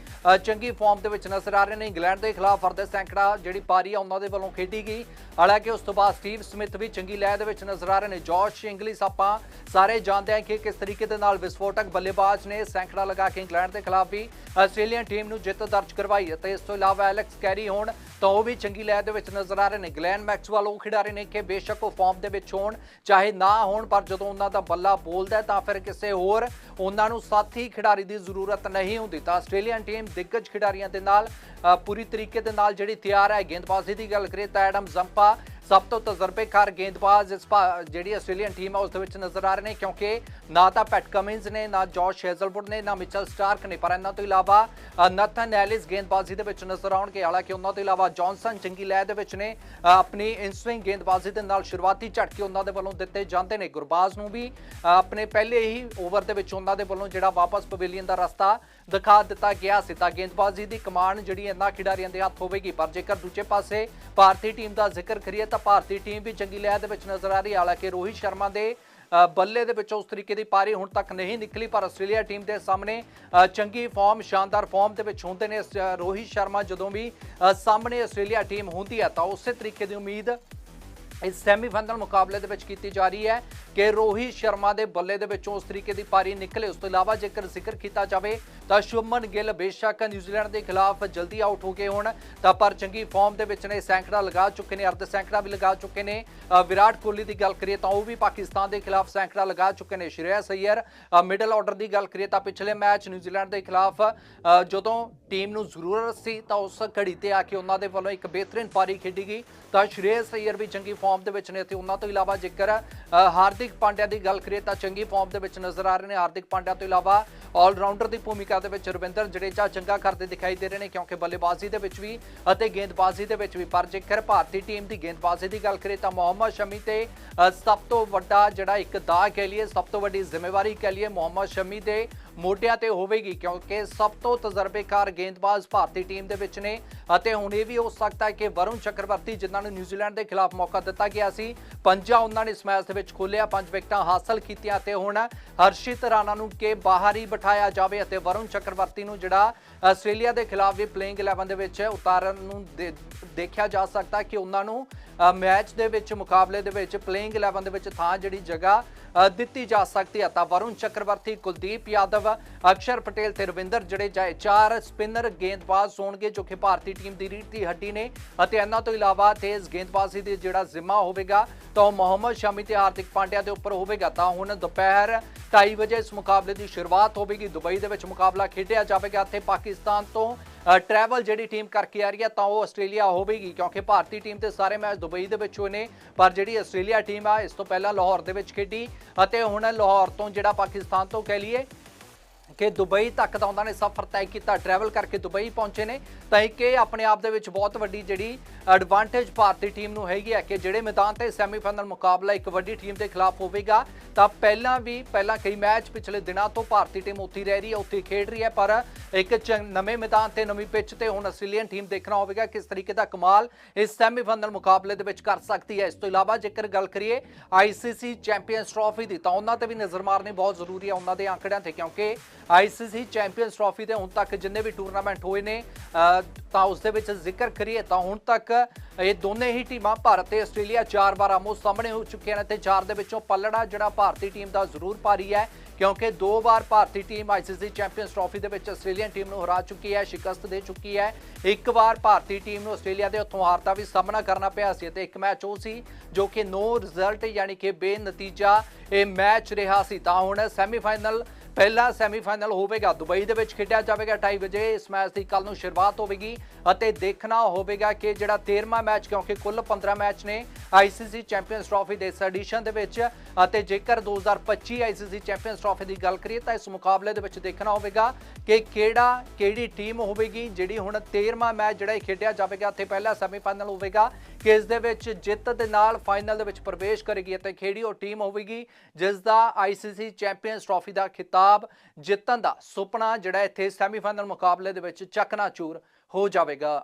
ਚੰਗੀ ਫਾਰਮ ਦੇ ਵਿੱਚ ਨਜ਼ਰ ਆ ਰਹੇ ਨੇ। ਇੰਗਲੈਂਡ ਦੇ ਖਿਲਾਫ ਅਰਧ ਸੈਂਕੜਾ ਜਿਹੜੀ ਪਾਰੀ ਆ ਉਹਨਾਂ ਦੇ ਵੱਲੋਂ ਖੇਡੀ ਗਈ। ਹਾਲਾਂਕਿ ਉਸ ਤੋਂ ਬਾਅਦ ਸਟੀਵ ਸਮਿਥ ਵੀ ਚੰਗੀ ਲਹਿ ਦੇ ਵਿੱਚ ਨਜ਼ਰ ਆ ਰਹੇ ਨੇ। ਜੋਸ਼ ਇੰਗਲਿਸ ਆਪਾਂ ਸਾਰੇ ਜਾਣਦੇ ਹਾਂ ਕਿ ਕਿਸ ਤਰੀਕੇ ਦੇ ਨਾਲ ਵਿਸਫੋਟਕ ਬੱਲੇਬਾਜ਼ ਨੇ ਸੈਂਕੜਾ ਲਗਾ ਕੇ ਇੰਗਲੈਂਡ ਦੇ ਖਿਲਾਫ ਵੀ ਆਸਟ੍ਰੇਲੀਅਨ ਟੀਮ ਨੂੰ ਜਿੱਤ ਦਰਜ ਕਰਵਾਈ ਅਤੇ ਇਸ ਤੋਂ ਇਲਾਵਾ ਐਲੈਕਸ ਕੈਰੀ ਹੋਣ ਤਾਂ ਉਹ ਵੀ ਚੰਗੀ ਲਹਿਰ ਦੇ ਵਿੱਚ ਨਜ਼ਰ ਆ ਰਹੇ ਨੇ। ਗਲੈਨ ਮੈਕਸਵੈਲ ਉਹ ਖਿਡਾਰੀ ਨੇ ਕਿ ਬੇਸ਼ੱਕ ਉਹ ਫਾਰਮ ਦੇ ਵਿੱਚ ਹੋਣ, ਚਾਹੇ ਨਾ ਹੋਣ, ਪਰ ਜਦੋਂ ਉਹਨਾਂ ਦਾ ਬੱਲਾ ਬੋਲਦਾ ਤਾਂ ਫਿਰ ਕਿਸੇ ਹੋਰ ਉਹਨਾਂ ਨੂੰ ਸਾਥੀ ਖਿਡਾਰੀ ਦੀ ਜ਼ਰੂਰਤ ਨਹੀਂ ਹੁੰਦੀ। ਤਾਂ ਆਸਟ੍ਰੇਲੀਅਨ ਟੀਮ ਦਿੱਗਜ ਖਿਡਾਰੀਆਂ ਦੇ ਨਾਲ ਪੂਰੀ ਤਰੀਕੇ ਦੇ ਨਾਲ ਜਿਹੜੀ ਤਿਆਰ ਹੈ। ਗੇਂਦਬਾਜ਼ੀ ਦੀ ਗੱਲ ਕਰੀਏ ਤਾਂ ਐਡਮ ਜ਼ੰਪਾ ਸਭ ਤੋਂ ਤਜਰਬੇਕਾਰ ਗੇਂਦਬਾਜ਼ ਇਸ ਭਾ- ਜਿਹੜੀ ਆਸਟ੍ਰੇਲੀਅਨ ਟੀਮ ਹੈ ਉਸ ਦੇ ਵਿੱਚ ਨਜ਼ਰ ਆ ਰਹੇ ਨੇ, ਕਿਉਂਕਿ ਨਾ ਤਾਂ ਪੈਟ ਕਮਿੰਸ ਨੇ, ਨਾ ਜੋਸ਼ ਹੈਜ਼ਲਵੁੱਡ ਨੇ, ਨਾ ਮਿਚਲ ਸਟਾਰਕ ਨੇ, ਪਰ ਇਹਨਾਂ ਤੋਂ ਇਲਾਵਾ ਨਥਨ ਐਲਿਸ ਗੇਂਦਬਾਜ਼ੀ ਦੇ ਵਿੱਚ ਨਜ਼ਰ ਆਉਣਗੇ। ਹਾਲਾਂਕਿ ਉਹਨਾਂ ਤੋਂ ਇਲਾਵਾ ਜੌਨਸਨ ਚੰਗੀ ਲਹਿ ਦੇ ਵਿੱਚ ਨੇ ਆਪਣੀ ਇਨਸਵਿੰਗ ਗੇਂਦਬਾਜ਼ੀ ਦੇ ਨਾਲ ਸ਼ੁਰੂਆਤੀ ਝਟਕੇ ਉਹਨਾਂ ਦੇ ਵੱਲੋਂ ਦਿੱਤੇ ਜਾਂਦੇ ਨੇ। ਗੁਰਬਾਜ਼ ਨੂੰ ਵੀ ਆਪਣੇ ਪਹਿਲੇ ਹੀ ਓਵਰ ਦੇ ਵਿੱਚ ਉਹਨਾਂ ਦੇ ਵੱਲੋਂ ਜਿਹੜਾ ਵਾਪਸ ਪਵੇਲੀਅਨ ਦਾ ਰਸਤਾ ਦਿਖਾ ਦਿੱਤਾ ਗਿਆ ਸੀ। ਤਾਂ ਗੇਂਦਬਾਜ਼ੀ ਦੀ ਕਮਾਨ ਜਿਹੜੀ ਇਹਨਾਂ ਖਿਡਾਰੀਆਂ ਦੇ ਹੱਥ ਹੋਵੇਗੀ। ਪਰ ਜੇਕਰ ਦੂਜੇ ਪਾਸੇ ਭਾਰਤੀ ਟੀਮ ਦਾ ਜ਼ਿਕਰ ਕਰੀਏ ਤਾਂ ਭਾਰਤੀ ਟੀਮ ਵੀ ਚੰਗੀ ਲਹਿਰ ਦੇ ਵਿੱਚ ਨਜ਼ਰ ਆ ਰਹੀ ਹੈ। ਹਾਲਾਂਕਿ ਰੋਹਿਤ ਸ਼ਰਮਾ ਦੇ ਬੱਲੇ ਦੇ ਵਿੱਚੋਂ ਉਸ ਤਰੀਕੇ ਦੀ ਪਾਰੀ ਹੁਣ ਤੱਕ ਨਹੀਂ ਨਿਕਲੀ ਪਰ ਆਸਟ੍ਰੇਲੀਆ ਟੀਮ ਦੇ ਸਾਹਮਣੇ ਚੰਗੀ ਫਾਰਮ ਸ਼ਾਨਦਾਰ ਫਾਰਮ ਦੇ ਵਿੱਚ ਹੁੰਦੇ ਨੇ। ਅ, ਰੋਹਿਤ ਸ਼ਰਮਾ ਜਦੋਂ ਵੀ ਸਾਹਮਣੇ ਆਸਟ੍ਰੇਲੀਆ ਟੀਮ ਹੁੰਦੀ ਹੈ ਤਾਂ ਉਸੇ ਤਰੀਕੇ ਦੀ ਉਮੀਦ ਇਸ ਸੈਮੀਫਾਈਨਲ ਮੁਕਾਬਲੇ ਦੇ ਵਿੱਚ ਕੀਤੀ ਜਾ ਰਹੀ ਹੈ ਕਿ ਰੋਹਿਤ ਸ਼ਰਮਾ ਦੇ ਬੱਲੇ ਦੇ ਵਿੱਚੋਂ ਉਸ ਤਰੀਕੇ ਦੀ ਪਾਰੀ ਨਿਕਲੇ। ਉਸ ਤੋਂ ਇਲਾਵਾ ਜੇਕਰ ਜ਼ਿਕਰ ਕੀਤਾ ਜਾਵੇ ਤਾਂ ਸ਼ੁਭਮਨ ਗਿੱਲ ਬੇਸ਼ੱਕ ਨਿਊਜ਼ੀਲੈਂਡ ਦੇ ਖਿਲਾਫ ਜਲਦੀ ਆਊਟ ਹੋ ਗਏ ਹੋਣ। ਤਾਂ ਪਰ ਚੰਗੀ ਫਾਰਮ ਦੇ ਵਿੱਚ ਨੇ ਸੈਂਕੜਾ ਲਗਾ ਚੁੱਕੇ ਨੇ, ਅਰਧ ਸੈਂਕੜਾ ਵੀ ਲਗਾ ਚੁੱਕੇ ਨੇ। ਵਿਰਾਟ ਕੋਹਲੀ ਦੀ ਗੱਲ ਕਰੀਏ ਤਾਂ ਉਹ ਵੀ ਪਾਕਿਸਤਾਨ ਦੇ ਖਿਲਾਫ ਸੈਂਕੜਾ ਲਗਾ ਚੁੱਕੇ ਨੇ। ਸ਼੍ਰੇਯਸ ਅਈਅਰ ਮਿਡਲ ਆਰਡਰ ਦੀ ਗੱਲ ਕਰੀਏ ਤਾਂ ਪਿਛਲੇ ਮੈਚ ਨਿਊਜ਼ੀਲੈਂਡ ਦੇ ਖਿਲਾਫ ਜਦੋਂ ਟੀਮ ਨੂੰ ਜ਼ਰੂਰਤ ਸੀ ਤਾਂ ਉਸ ਘੜੀ ਤੇ ਆ ਕੇ ਉਹਨਾਂ ਦੇ ਵੱਲੋਂ ਇੱਕ ਬਿਹਤਰੀਨ ਪਾਰੀ ਖੇਡੀ ਗਈ। ਤਾਂ ਸ਼੍ਰੇਅਸ ਅਈਅਰ ਵੀ ਚੰਗੀ ਫਾਰਮ ਦੇ ਵਿੱਚ ਨੇ ਤੇ ਉਹਨਾਂ ਤੋਂ ਇਲਾਵਾ ਜੇਕਰ ਹਾਰਦਿਕ ਪਾਂਡਿਆ ਦੀ ਗੱਲ ਕਰੀਏ ਤਾਂ ਚੰਗੀ ਫਾਰਮ ਦੇ ਵਿੱਚ ਨਜ਼ਰ ਆ ਰਹੇ ਨੇ। ਹਾਰਦਿਕ ਪਾਂਡਿਆ ਤੋਂ ਇਲਾਵਾ ਆਲਰਾਊਂਡਰ ਦੀ ਭੂਮਿਕਾ ਦੇ ਵਿੱਚ ਰਵਿੰਦਰ ਜਡੇਜਾ ਚੰਗਾ ਕਰਦੇ ਦਿਖਾਈ ਦੇ ਰਹੇ ਨੇ ਕਿਉਂਕਿ ਬੱਲੇਬਾਜ਼ੀ ਦੇ ਵਿੱਚ ਵੀ ਅਤੇ ਗੇਂਦਬਾਜ਼ੀ ਦੇ ਵਿੱਚ ਵੀ। ਪਰ ਜੇਕਰ ਭਾਰਤੀ ਟੀਮ ਦੀ ਗੇਂਦਬਾਜ਼ੀ ਦੀ ਗੱਲ ਕਰੀਏ ਤਾਂ ਮੁਹੰਮਦ ਸ਼ਮੀ ਤੇ ਸਭ ਤੋਂ ਵੱਡਾ ਜਿਹੜਾ ਇੱਕ ਦਾਅ ਕਹਿ ਲਈਏ, ਸਭ ਤੋਂ ਵੱਡੀ ਜ਼ਿੰਮੇਵਾਰੀ ਕਹਿ ਲਈਏ ਮੁਹੰਮਦ ਸ਼ਮੀ ਦੇ ਮੋਢਿਆਂ ਤੇ ਹੋਵੇਗੀ, ਕਿਉਂਕਿ ਸਭ ਤੋਂ ਤਜਰਬੇਕਾਰ ਗੇਂਦਬਾਜ਼ ਭਾਰਤੀ ਟੀਮ ਦੇ ਵਿੱਚ ਨੇ। ਅਤੇ ਹੁਣ ਇਹ ਵੀ ਹੋ ਸਕਦਾ ਹੈ ਕਿ ਵਰੁਣ ਚੱਕਰਵਰਤੀ, ਜਿਨ੍ਹਾਂ ਨੂੰ ਨਿਊਜ਼ੀਲੈਂਡ ਦੇ ਖਿਲਾਫ ਮੌਕਾ ਦਿੱਤਾ ਗਿਆ ਸੀ, ਪੰਜਾ ਉਹਨਾਂ ਨੇ ਇਸ ਮੈਚ ਦੇ ਵਿੱਚ ਖੋਲਿਆ ਪੰਜ ਵਿਕਟਾਂ ਹਾਸਲ ਕੀਤੀਆਂ ਤੇ ਹੁਣ ਹਰਸ਼ਿਤ ਰਾਣਾ ਨੂੰ ਕਿ ਬਾਹਰ ਹੀ ਬਿਠਾਇਆ ਜਾਵੇ ਅਤੇ ਵਰੁਣ ਚੱਕਰਵਰਤੀ ਨੂੰ ਜਿਹੜਾ ਆਸਟ੍ਰੇਲੀਆ ਦੇ ਖਿਲਾਫ ਵੀ ਪਲੇਇੰਗ 11 ਦੇ ਵਿੱਚ ਉਤਾਰਨ ਨੂੰ ਦੇ- ਦੇਖਿਆ ਜਾ ਸਕਦਾ ਕਿ ਉਹਨਾਂ ਨੂੰ ਮੈਚ ਦੇ ਵਿੱਚ, ਮੁਕਾਬਲੇ ਦੇ ਵਿੱਚ ਪਲੇਇੰਗ 11 ਦੇ ਵਿੱਚ ਥਾਂ ਜਿਹੜੀ ਜਗ੍ਹਾ ਦਿੱਤੀ ਜਾ ਸਕਦੀ ਹੈ। ਤਾਂ ਵਰੁਣ ਚੱਕਰਵਰਤੀ ਕੁਲਦੀਪ ਯਾਦਵ, ਅਕਸ਼ਰ ਪਟੇਲ ਤੇ ਰਵਿੰਦਰ ਜਡੇਜਾ ਇਹ ਚਾਰ ਸਪਿਨਰ ਗੇਂਦਬਾਜ਼ ਹੋਣਗੇ, ਜੋ ਕਿ ਭਾਰਤੀ ਟੀਮ ਦੀ ਰੀੜ ਦੀ ਹੱਡੀ ਨੇ, ਅਤੇ ਇਹਨਾਂ ਤੋਂ ਇਲਾਵਾ ਤੇਜ਼ ਗੇਂਦਬਾਜ਼ੀ ਦੇ ਜਿਹੜਾ ਜ਼ਿੰਮਾ ਹੋਵੇਗਾ, ਤਾਂ ਉਹ ਮੁਹੰਮਦ ਸ਼ਾਮੀ ਤੇ ਹਾਰਦਿਕ ਪਾਂਡਿਆ ਦੇ ਉੱਪਰ ਹੋਵੇਗਾ। ਤਾਂ ਹੁਣ ਦੁਪਹਿਰ 2:30 ਵਜੇ ਇਸ ਮੁਕਾਬਲੇ ਦੀ ਸ਼ੁਰੂਆਤ ਹੋਵੇਗੀ। ਦੁਬਈ ਦੇ ਵਿੱਚ ਮੁਕਾਬਲਾ ਖੇਡਿਆ ਜਾਵੇਗਾ। ਤੇ ਪਾਕਿਸਤਾਨ ਤੋਂ ਟਰੈਵਲ ਜਿਹੜੀ ਟੀਮ ਕਰਕੇ ਆ ਰਹੀ ਹੈ, ਤਾਂ ਉਹ ਆਸਟ੍ਰੇਲੀਆ ਹੋਵੇਗੀ, ਕਿਉਂਕਿ ਭਾਰਤੀ ਟੀਮ ਦੇ ਸਾਰੇ ਮੈਚ ਦੁਬਈ ਦੇ ਵਿੱਚ ਹੋਏ ਨੇ, ਪਰ ਜਿਹੜੀ ਆਸਟ੍ਰੇਲੀਆ ਟੀਮ ਆ, ਇਸ ਤੋਂ ਪਹਿਲਾਂ ਲਾਹੌਰ ਦੇ ਵਿੱਚ ਖੇਡੀ, ਅਤੇ ਹੁਣ ਲਾਹੌਰ ਤੋਂ ਜਿਹੜਾ ਪਾਕਿਸਤਾਨ ਤੋਂ ਕਹਿ ਲਈਏ ਕਿ ਦੁਬਈ ਤੱਕ ਦਾ ਉਹਨਾਂ ਨੇ ਸਫ਼ਰ ਤੈਅ ਕੀਤਾ। ਟਰੈਵਲ ਕਰਕੇ ਦੁਬਈ ਪਹੁੰਚੇ ਨੇ। ਤਾਂ ਇੱਕ ਇਹ ਆਪਣੇ ਆਪ ਦੇ ਵਿੱਚ ਬਹੁਤ ਵੱਡੀ ਜਿਹੜੀ ਐਡਵਾਂਟੇਜ ਭਾਰਤੀ ਟੀਮ ਨੂੰ ਹੈਗੀ ਹੈ ਕਿ ਜਿਹੜੇ ਮੈਦਾਨ ਤੇ ਸੈਮੀਫਾਈਨਲ ਮੁਕਾਬਲਾ ਇੱਕ ਵੱਡੀ ਟੀਮ ਦੇ ਖਿਲਾਫ ਹੋਵੇਗਾ, ਤਾਂ ਪਹਿਲਾਂ ਵੀ, ਪਹਿਲਾਂ ਕਈ ਮੈਚ ਪਿਛਲੇ ਦਿਨਾਂ ਤੋਂ ਭਾਰਤੀ ਟੀਮ ਉੱਥੇ ਹੀ ਰਹਿ ਰਹੀ ਹੈ, ਉੱਥੇ ਹੀ ਖੇਡ ਰਹੀ ਹੈ, ਪਰ ਇੱਕ ਚ- ਨਵੇਂ ਮੈਦਾਨ ਤੇ ਨਵੀਂ ਪਿੱਚ ਤੇ ਹੁਣ ਆਸਟ੍ਰੇਲੀਅਨ ਟੀਮ ਦੇਖਣਾ ਹੋਵੇਗਾ ਕਿਸ ਤਰੀਕੇ ਦਾ ਕਮਾਲ ਇਸ ਸੈਮੀਫਾਈਨਲ ਮੁਕਾਬਲੇ ਦੇ ਵਿੱਚ ਕਰ ਸਕਦੀ ਹੈ। ਇਸ ਤੋਂ ਇਲਾਵਾ ਜੇਕਰ ਗੱਲ ਕਰੀਏ ਆਈਸੀਸੀ ਚੈਂਪੀਅਨਸ ਟਰਾਫੀ ਦੀ, ਤਾਂ ਉਹਨਾਂ ਤੇ ਵੀ ਨਜ਼ਰ ਮਾਰਨੀ ਬਹੁਤ ਜ਼ਰੂਰੀ ਹੈ, ਉਹਨਾਂ ਦੇ ਆંકੜਿਆਂ ਤੇ, ਕਿਉਂਕਿ ਆਈਸੀਸੀ ਚੈਂਪੀਅਨਸ ਟਰਾਫੀ ਦੇ ਹੁਣ ਤੱਕ ਜਿੰਨੇ ਵੀ ਟੂਰਨਾਮੈਂਟ ਹੋਏ ਨੇ ਤਾਂ ਉਸ ਦੇ ਵਿੱਚ ਜ਼ਿਕਰ ਕਰੀਏ ਤਾਂ ਹੁਣ ਤੱਕ ਇਹ ਦੋਨੇ ਹੀ ਟੀਮਾਂ ਭਾਰਤ ਤੇ ਆਸਟ੍ਰੇਲੀਆ ਚਾਰ ਵਾਰ ਆਮੋ ਸਾਹਮਣੇ ਹੋ ਚੁੱਕੀਆਂ ਨੇ ਤੇ ਚਾਰ ਦੇ ਵਿੱਚੋਂ ਪੱਲੜਾ ਜਿਹੜਾ ਭਾਰਤੀ ਟੀਮ ਦਾ ਜ਼ਰੂਰ ਭਾਰੀ ਹੈ, ਕਿਉਂਕਿ ਦੋ ਵਾਰ ਭਾਰਤੀ ਟੀਮ ਆਈਸੀਸੀ ਚੈਂਪੀਅਨਸ ਟਰਾਫੀ ਦੇ ਵਿੱਚ ਆਸਟ੍ਰੇਲੀਅਨ ਟੀਮ ਨੂੰ ਹਰਾ ਚੁੱਕੀ ਹੈ, ਸ਼ਿਕਸਤ ਦੇ ਚੁੱਕੀ ਹੈ। ਇੱਕ ਵਾਰ ਭਾਰਤੀ ਟੀਮ ਨੂੰ ਆਸਟ੍ਰੇਲੀਆ ਦੇ ਉੱਥੋਂ ਹਾਰ ਦਾ ਵੀ ਸਾਹਮਣਾ ਕਰਨਾ ਪਿਆ ਸੀ ਤੇ ਇੱਕ ਮੈਚ ਉਹ ਸੀ ਜੋ ਕਿ ਨੋ ਰਿਜ਼ਲਟ ਯਾਨੀ ਕਿ ਬੇਨਤੀਜਾ ਇਹ ਮੈਚ ਰਿਹਾ ਸੀ। ਤਾਂ ਹੁਣ ਸੈਮੀਫਾਈਨਲ ਪਹਿਲਾ ਸੈਮੀਫਾਈਨਲ ਹੋਵੇਗਾ, ਦੁਬਈ ਦੇ ਵਿੱਚ ਖੇਡਿਆ ਜਾਵੇਗਾ 2:30 ਵਜੇ। ਇਸ ਮੈਚ ਦੀ ਕੱਲ ਨੂੰ ਸ਼ੁਰੂਆਤ ਹੋਵੇਗੀ ਅਤੇ ਦੇਖਣਾ ਹੋਵੇਗਾ ਕਿ ਜਿਹੜਾ 13ਵਾਂ ਮੈਚ ਕਿਉਂਕਿ ਕੁੱਲ 15 ਮੈਚ ਨੇ ICC ਚੈਂਪੀਅਨਸ ਟਰਾਫੀ ਦੇ ਇਸ ਐਡੀਸ਼ਨ ਦੇ ਵਿੱਚ। ਅਤੇ ਜੇਕਰ 2025 ICC ਚੈਂਪੀਅਨਸ ਟਰਾਫੀ ਦੀ ਗੱਲ ਕਰੀਏ, ਤਾਂ ਇਸ ਮੁਕਾਬਲੇ ਦੇ ਵਿੱਚ ਦੇਖਣਾ ਹੋਵੇਗਾ ਕਿ ਕਿਹੜਾ, ਕਿਹੜੀ ਟੀਮ ਹੋਵੇਗੀ, ਜਿਹੜੀ ਹੁਣ 13ਵਾਂ ਮੈਚ ਜਿਹੜਾ ਇਹ ਖੇਡਿਆ ਜਾਵੇਗਾ, ਤੇ ਪਹਿਲਾ ਸੈਮੀਫਾਈਨਲ ਹੋਵੇਗਾ। ਕਿ ਇਸ ਦੇ ਵਿੱਚ ਜਿੱਤ ਦੇ ਨਾਲ ਫਾਈਨਲ ਦੇ ਵਿੱਚ ਪ੍ਰਵੇਸ਼ ਕਰੇਗੀ ਅਤੇ ਖੇੜੀ ਉਹ ਟੀਮ ਹੋਵੇਗੀ ਜਿਸ ਦਾ ICC ਚੈਂਪੀਅਨਸ ਟਰਾਫੀ ਦਾ ਖਿਤਾਬ ਜਿੱਤਣ ਦਾ ਸੁਪਨਾ ਜਿਹੜਾ ਇੱਥੇ ਸੈਮੀਫਾਈਨਲ ਮੁਕਾਬਲੇ ਦੇ ਵਿੱਚ ਚਕਨਾਚੂਰ ਹੋ ਜਾਵੇਗਾ।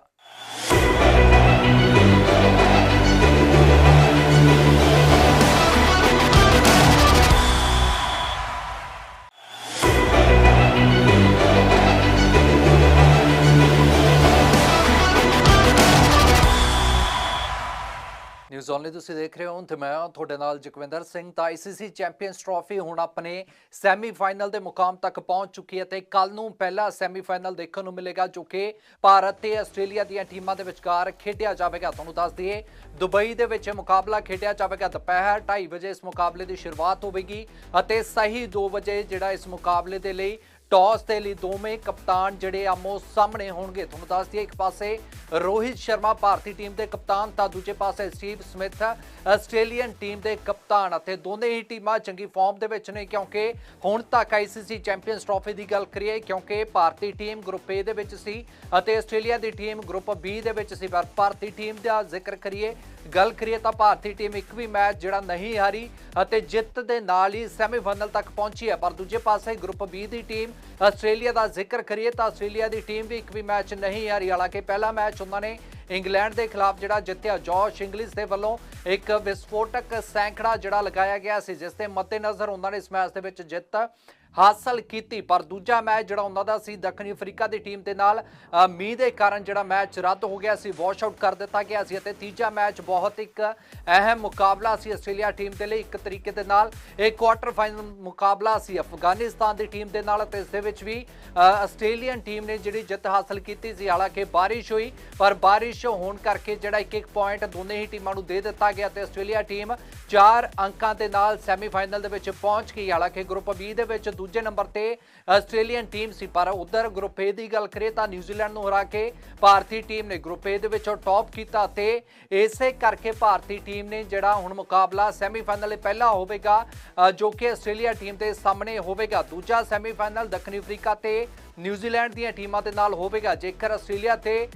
ਨਿਊਜ਼ ਓਨਲੀ ਤੁਸੀਂ ਦੇਖ ਰਹੇ ਹੋ। ਤੇ ਮੈਂ ਤੁਹਾਡੇ ਨਾਲ ਜਗਵਿੰਦਰ ਸਿੰਘ ਤਾਂ ICC ਚੈਂਪੀਅਨਸ ਟਰਾਫੀ ਹੁਣ ਆਪਣੇ ਸੈਮੀਫਾਈਨਲ ਦੇ ਮੁਕਾਮ ਤੱਕ ਪਹੁੰਚ ਚੁੱਕੀ ਹੈ ਤੇ ਕੱਲ ਨੂੰ ਪਹਿਲਾ ਸੈਮੀਫਾਈਨਲ ਦੇਖਣ ਨੂੰ ਮਿਲੇਗਾ ਜੋ ਕਿ ਭਾਰਤ ਤੇ ਆਸਟ੍ਰੇਲੀਆ ਦੀਆਂ ਟੀਮਾਂ ਦੇ ਵਿਚਕਾਰ ਖੇਡਿਆ ਜਾਵੇਗਾ। ਤੁਹਾਨੂੰ ਦੱਸ ਦਈਏ, ਦੁਬਈ ਦੇ ਵਿੱਚ ਇਹ ਮੁਕਾਬਲਾ ਖੇਡਿਆ ਜਾਵੇਗਾ ਦੁਪਹਿਰ 2:30 ਵਜੇ ਇਸ ਮੁਕਾਬਲੇ ਦੀ ਸ਼ੁਰੂਆਤ ਹੋਵੇਗੀ ਅਤੇ ਸਹੀ 2 ਵਜੇ ਜਿਹੜਾ ਇਸ ਮੁਕਾਬਲੇ ਦੇ ਲਈ ਟਾਸ ਦੇ ਲਈ ਦੋਵੇਂ ਕਪਤਾਨ ਜਿਹੜੇ ਆਮੋ ਸਾਹਮਣੇ ਹੋਣਗੇ। ਤੁਹਾਨੂੰ ਦੱਸ ਦਈਏ ਇੱਕ ਪਾਸੇ ਰੋਹਿਤ ਸ਼ਰਮਾ ਭਾਰਤੀ ਟੀਮ ਦੇ ਕਪਤਾਨ ਤਾਂ ਦੂਜੇ ਪਾਸੇ ਸਟੀਵ ਸਮਿਥ, ਆਸਟ੍ਰੇਲੀਅਨ ਟੀਮ ਦੇ ਕਪਤਾਨ। ਅਤੇ ਦੋਨੇ ਹੀ ਟੀਮਾਂ ਚੰਗੀ ਫਾਰਮ ਦੇ ਵਿੱਚ ਨੇ ਕਿਉਂਕਿ ਹੁਣ ਤੱਕ ਆਈਸੀਸੀ ਚੈਂਪੀਅਨਸ ਟਰਾਫੀ ਦੀ ਗੱਲ ਕਰੀਏ ਕਿਉਂਕਿ ਭਾਰਤੀ ਟੀਮ ਗਰੁੱਪ ਏ ਦੇ ਵਿੱਚ ਸੀ ਅਤੇ ਆਸਟ੍ਰੇਲੀਆ ਦੀ ਟੀਮ ਗਰੁੱਪ ਬੀ ਦੇ ਵਿੱਚ ਸੀ। ਪਰ ਭਾਰਤੀ ਟੀਮ ਦਾ ਜ਼ਿਕਰ ਕਰੀਏ ਗੱਲ ਕਰੀਏ ਤਾਂ ਭਾਰਤੀ ਟੀਮ ਇੱਕ ਵੀ ਮੈਚ ਜਿਹੜਾ ਨਹੀਂ ਹਾਰੀ ਅਤੇ ਜਿੱਤ ਦੇ ਨਾਲ ਹੀ ਸੈਮੀਫਾਈਨਲ ਤੱਕ ਪਹੁੰਚੀ ਹੈ। ਪਰ ਦੂਜੇ ਪਾਸੇ ਗਰੁੱਪ ਬੀ ਦੀ ਟੀਮ ਆਸਟ੍ਰੇਲੀਆ ਦਾ ਜ਼ਿਕਰ ਕਰੀਏ ਤਾਂ ਆਸਟ੍ਰੇਲੀਆ ਦੀ ਟੀਮ ਵੀ ਇੱਕ ਵੀ ਮੈਚ ਨਹੀਂ ਹਾਰੀ। ਹਾਲਾਂਕਿ ਪਹਿਲਾ ਮੈਚ ਉਹਨਾਂ ਨੇ ਇੰਗਲੈਂਡ ਦੇ ਖਿਲਾਫ ਜਿਹੜਾ ਜਿੱਤਿਆ, ਜੋਸ਼ ਇੰਗਲਿਸ਼ ਦੇ ਵੱਲੋਂ ਇੱਕ ਵਿਸਫੋਟਕ ਸੈਂਕੜਾ ਜਿਹੜਾ ਲਗਾਇਆ ਗਿਆ ਸੀ, ਜਿਸ ਦੇ ਮੱਦੇਨਜ਼ਰ ਉਹਨਾਂ ਨੇ ਇਸ ਮੈਚ ਦੇ ਵਿੱਚ ਜਿੱਤ ਹਾਸਲ ਕੀਤੀ, ਪਰ ਦੂਜਾ ਮੈਚ ਜਿਹੜਾ ਉਹਨਾਂ ਦਾ ਸੀ ਦੱਖਣੀ ਅਫਰੀਕਾ ਦੀ ਟੀਮ ਦੇ ਨਾਲ ਮੀਂਹ ਦੇ ਕਾਰਨ ਜਿਹੜਾ ਮੈਚ ਰੱਦ ਹੋ ਗਿਆ ਸੀ, ਵਾਸ਼ ਆਊਟ ਕਰ ਦਿੱਤਾ ਗਿਆ ਸੀ ਅਤੇ ਤੀਜਾ ਮੈਚ ਬਹੁਤ ਇੱਕ ਅਹਿਮ ਮੁਕਾਬਲਾ ਸੀ ਆਸਟ੍ਰੇਲੀਆ ਟੀਮ ਦੇ ਲਈ ਇੱਕ ਤਰੀਕੇ ਦੇ ਨਾਲ, ਇਹ ਕੁਆਟਰ ਫਾਈਨਲ ਮੁਕਾਬਲਾ ਸੀ ਅਫਗਾਨਿਸਤਾਨ ਦੀ ਟੀਮ ਦੇ ਨਾਲ ਅਤੇ ਇਸ ਦੇ ਵਿੱਚ ਵੀ ਆਸਟ੍ਰੇਲੀਅਨ ਟੀਮ ਨੇ ਜਿਹੜੀ ਜਿੱਤ ਹਾਸਲ ਕੀਤੀ ਸੀ, ਹਾਲਾਂਕਿ ਬਾਰਿਸ਼ ਹੋਈ, ਪਰ ਬਾਰਿਸ਼ ਹੋਣ ਕਰਕੇ ਜਿਹੜਾ ਇੱਕ ਇੱਕ ਪੁਆਇੰਟ ਦੋਨੇ ਹੀ ਟੀਮਾਂ ਨੂੰ ਦੇ ਦਿੱਤਾ ਗਿਆ ਤੇ ਆਸਟ੍ਰੇਲੀਆ ਟੀਮ 4 ਅੰਕਾਂ ਦੇ ਨਾਲ ਸੈਮੀਫਾਈਨਲ ਦੇ ਵਿੱਚ ਪਹੁੰਚ ਗਈ, ਹਾਲਾਂਕਿ ਗਰੁੱਪ B ਦੇ ਵਿੱਚ ਦੂਜੇ ਨੰਬਰ ਤੇ ਆਸਟ੍ਰੇਲੀਅਨ ਟੀਮ ਸੀ, ਪਰ ਉਧਰ ਗਰੁੱਪ ਏ ਦੀ ਗੱਲ ਕਰੀਏ ਤਾਂ ਨਿਊਜ਼ੀਲੈਂਡ ਨੂੰ ਹਰਾ ਕੇ ਭਾਰਤੀ ਟੀਮ ਨੇ ਗਰੁੱਪ ਏ ਦੇ ਵਿੱਚੋਂ ਟੌਪ ਕੀਤਾ ਤੇ ਇਸੇ ਕਰਕੇ ਭਾਰਤੀ ਟੀਮ ਨੇ ਜਿਹੜਾ ਹੁਣ ਮੁਕਾਬਲਾ ਸੈਮੀਫਾਈਨਲ ਲਈ ਪਹਿਲਾ ਹੋਵੇਗਾ ਜੋ ਕਿ ਆਸਟ੍ਰੇਲੀਆ ਟੀਮ ਦੇ ਸਾਹਮਣੇ ਹੋਵੇਗਾ। ਦੂਜਾ ਸੈਮੀਫਾਈਨਲ ਦੱਖਣੀ ਅਫਰੀਕਾ ਤੇ ਨਿਊਜ਼ੀਲੈਂਡ ਦੀਆਂ ਟੀਮਾਂ ਦੇ ਨਾਲ ਹੋਵੇਗਾ। ਜੇਕਰ ਆਸਟ੍ਰੇਲੀਆ ਤੇ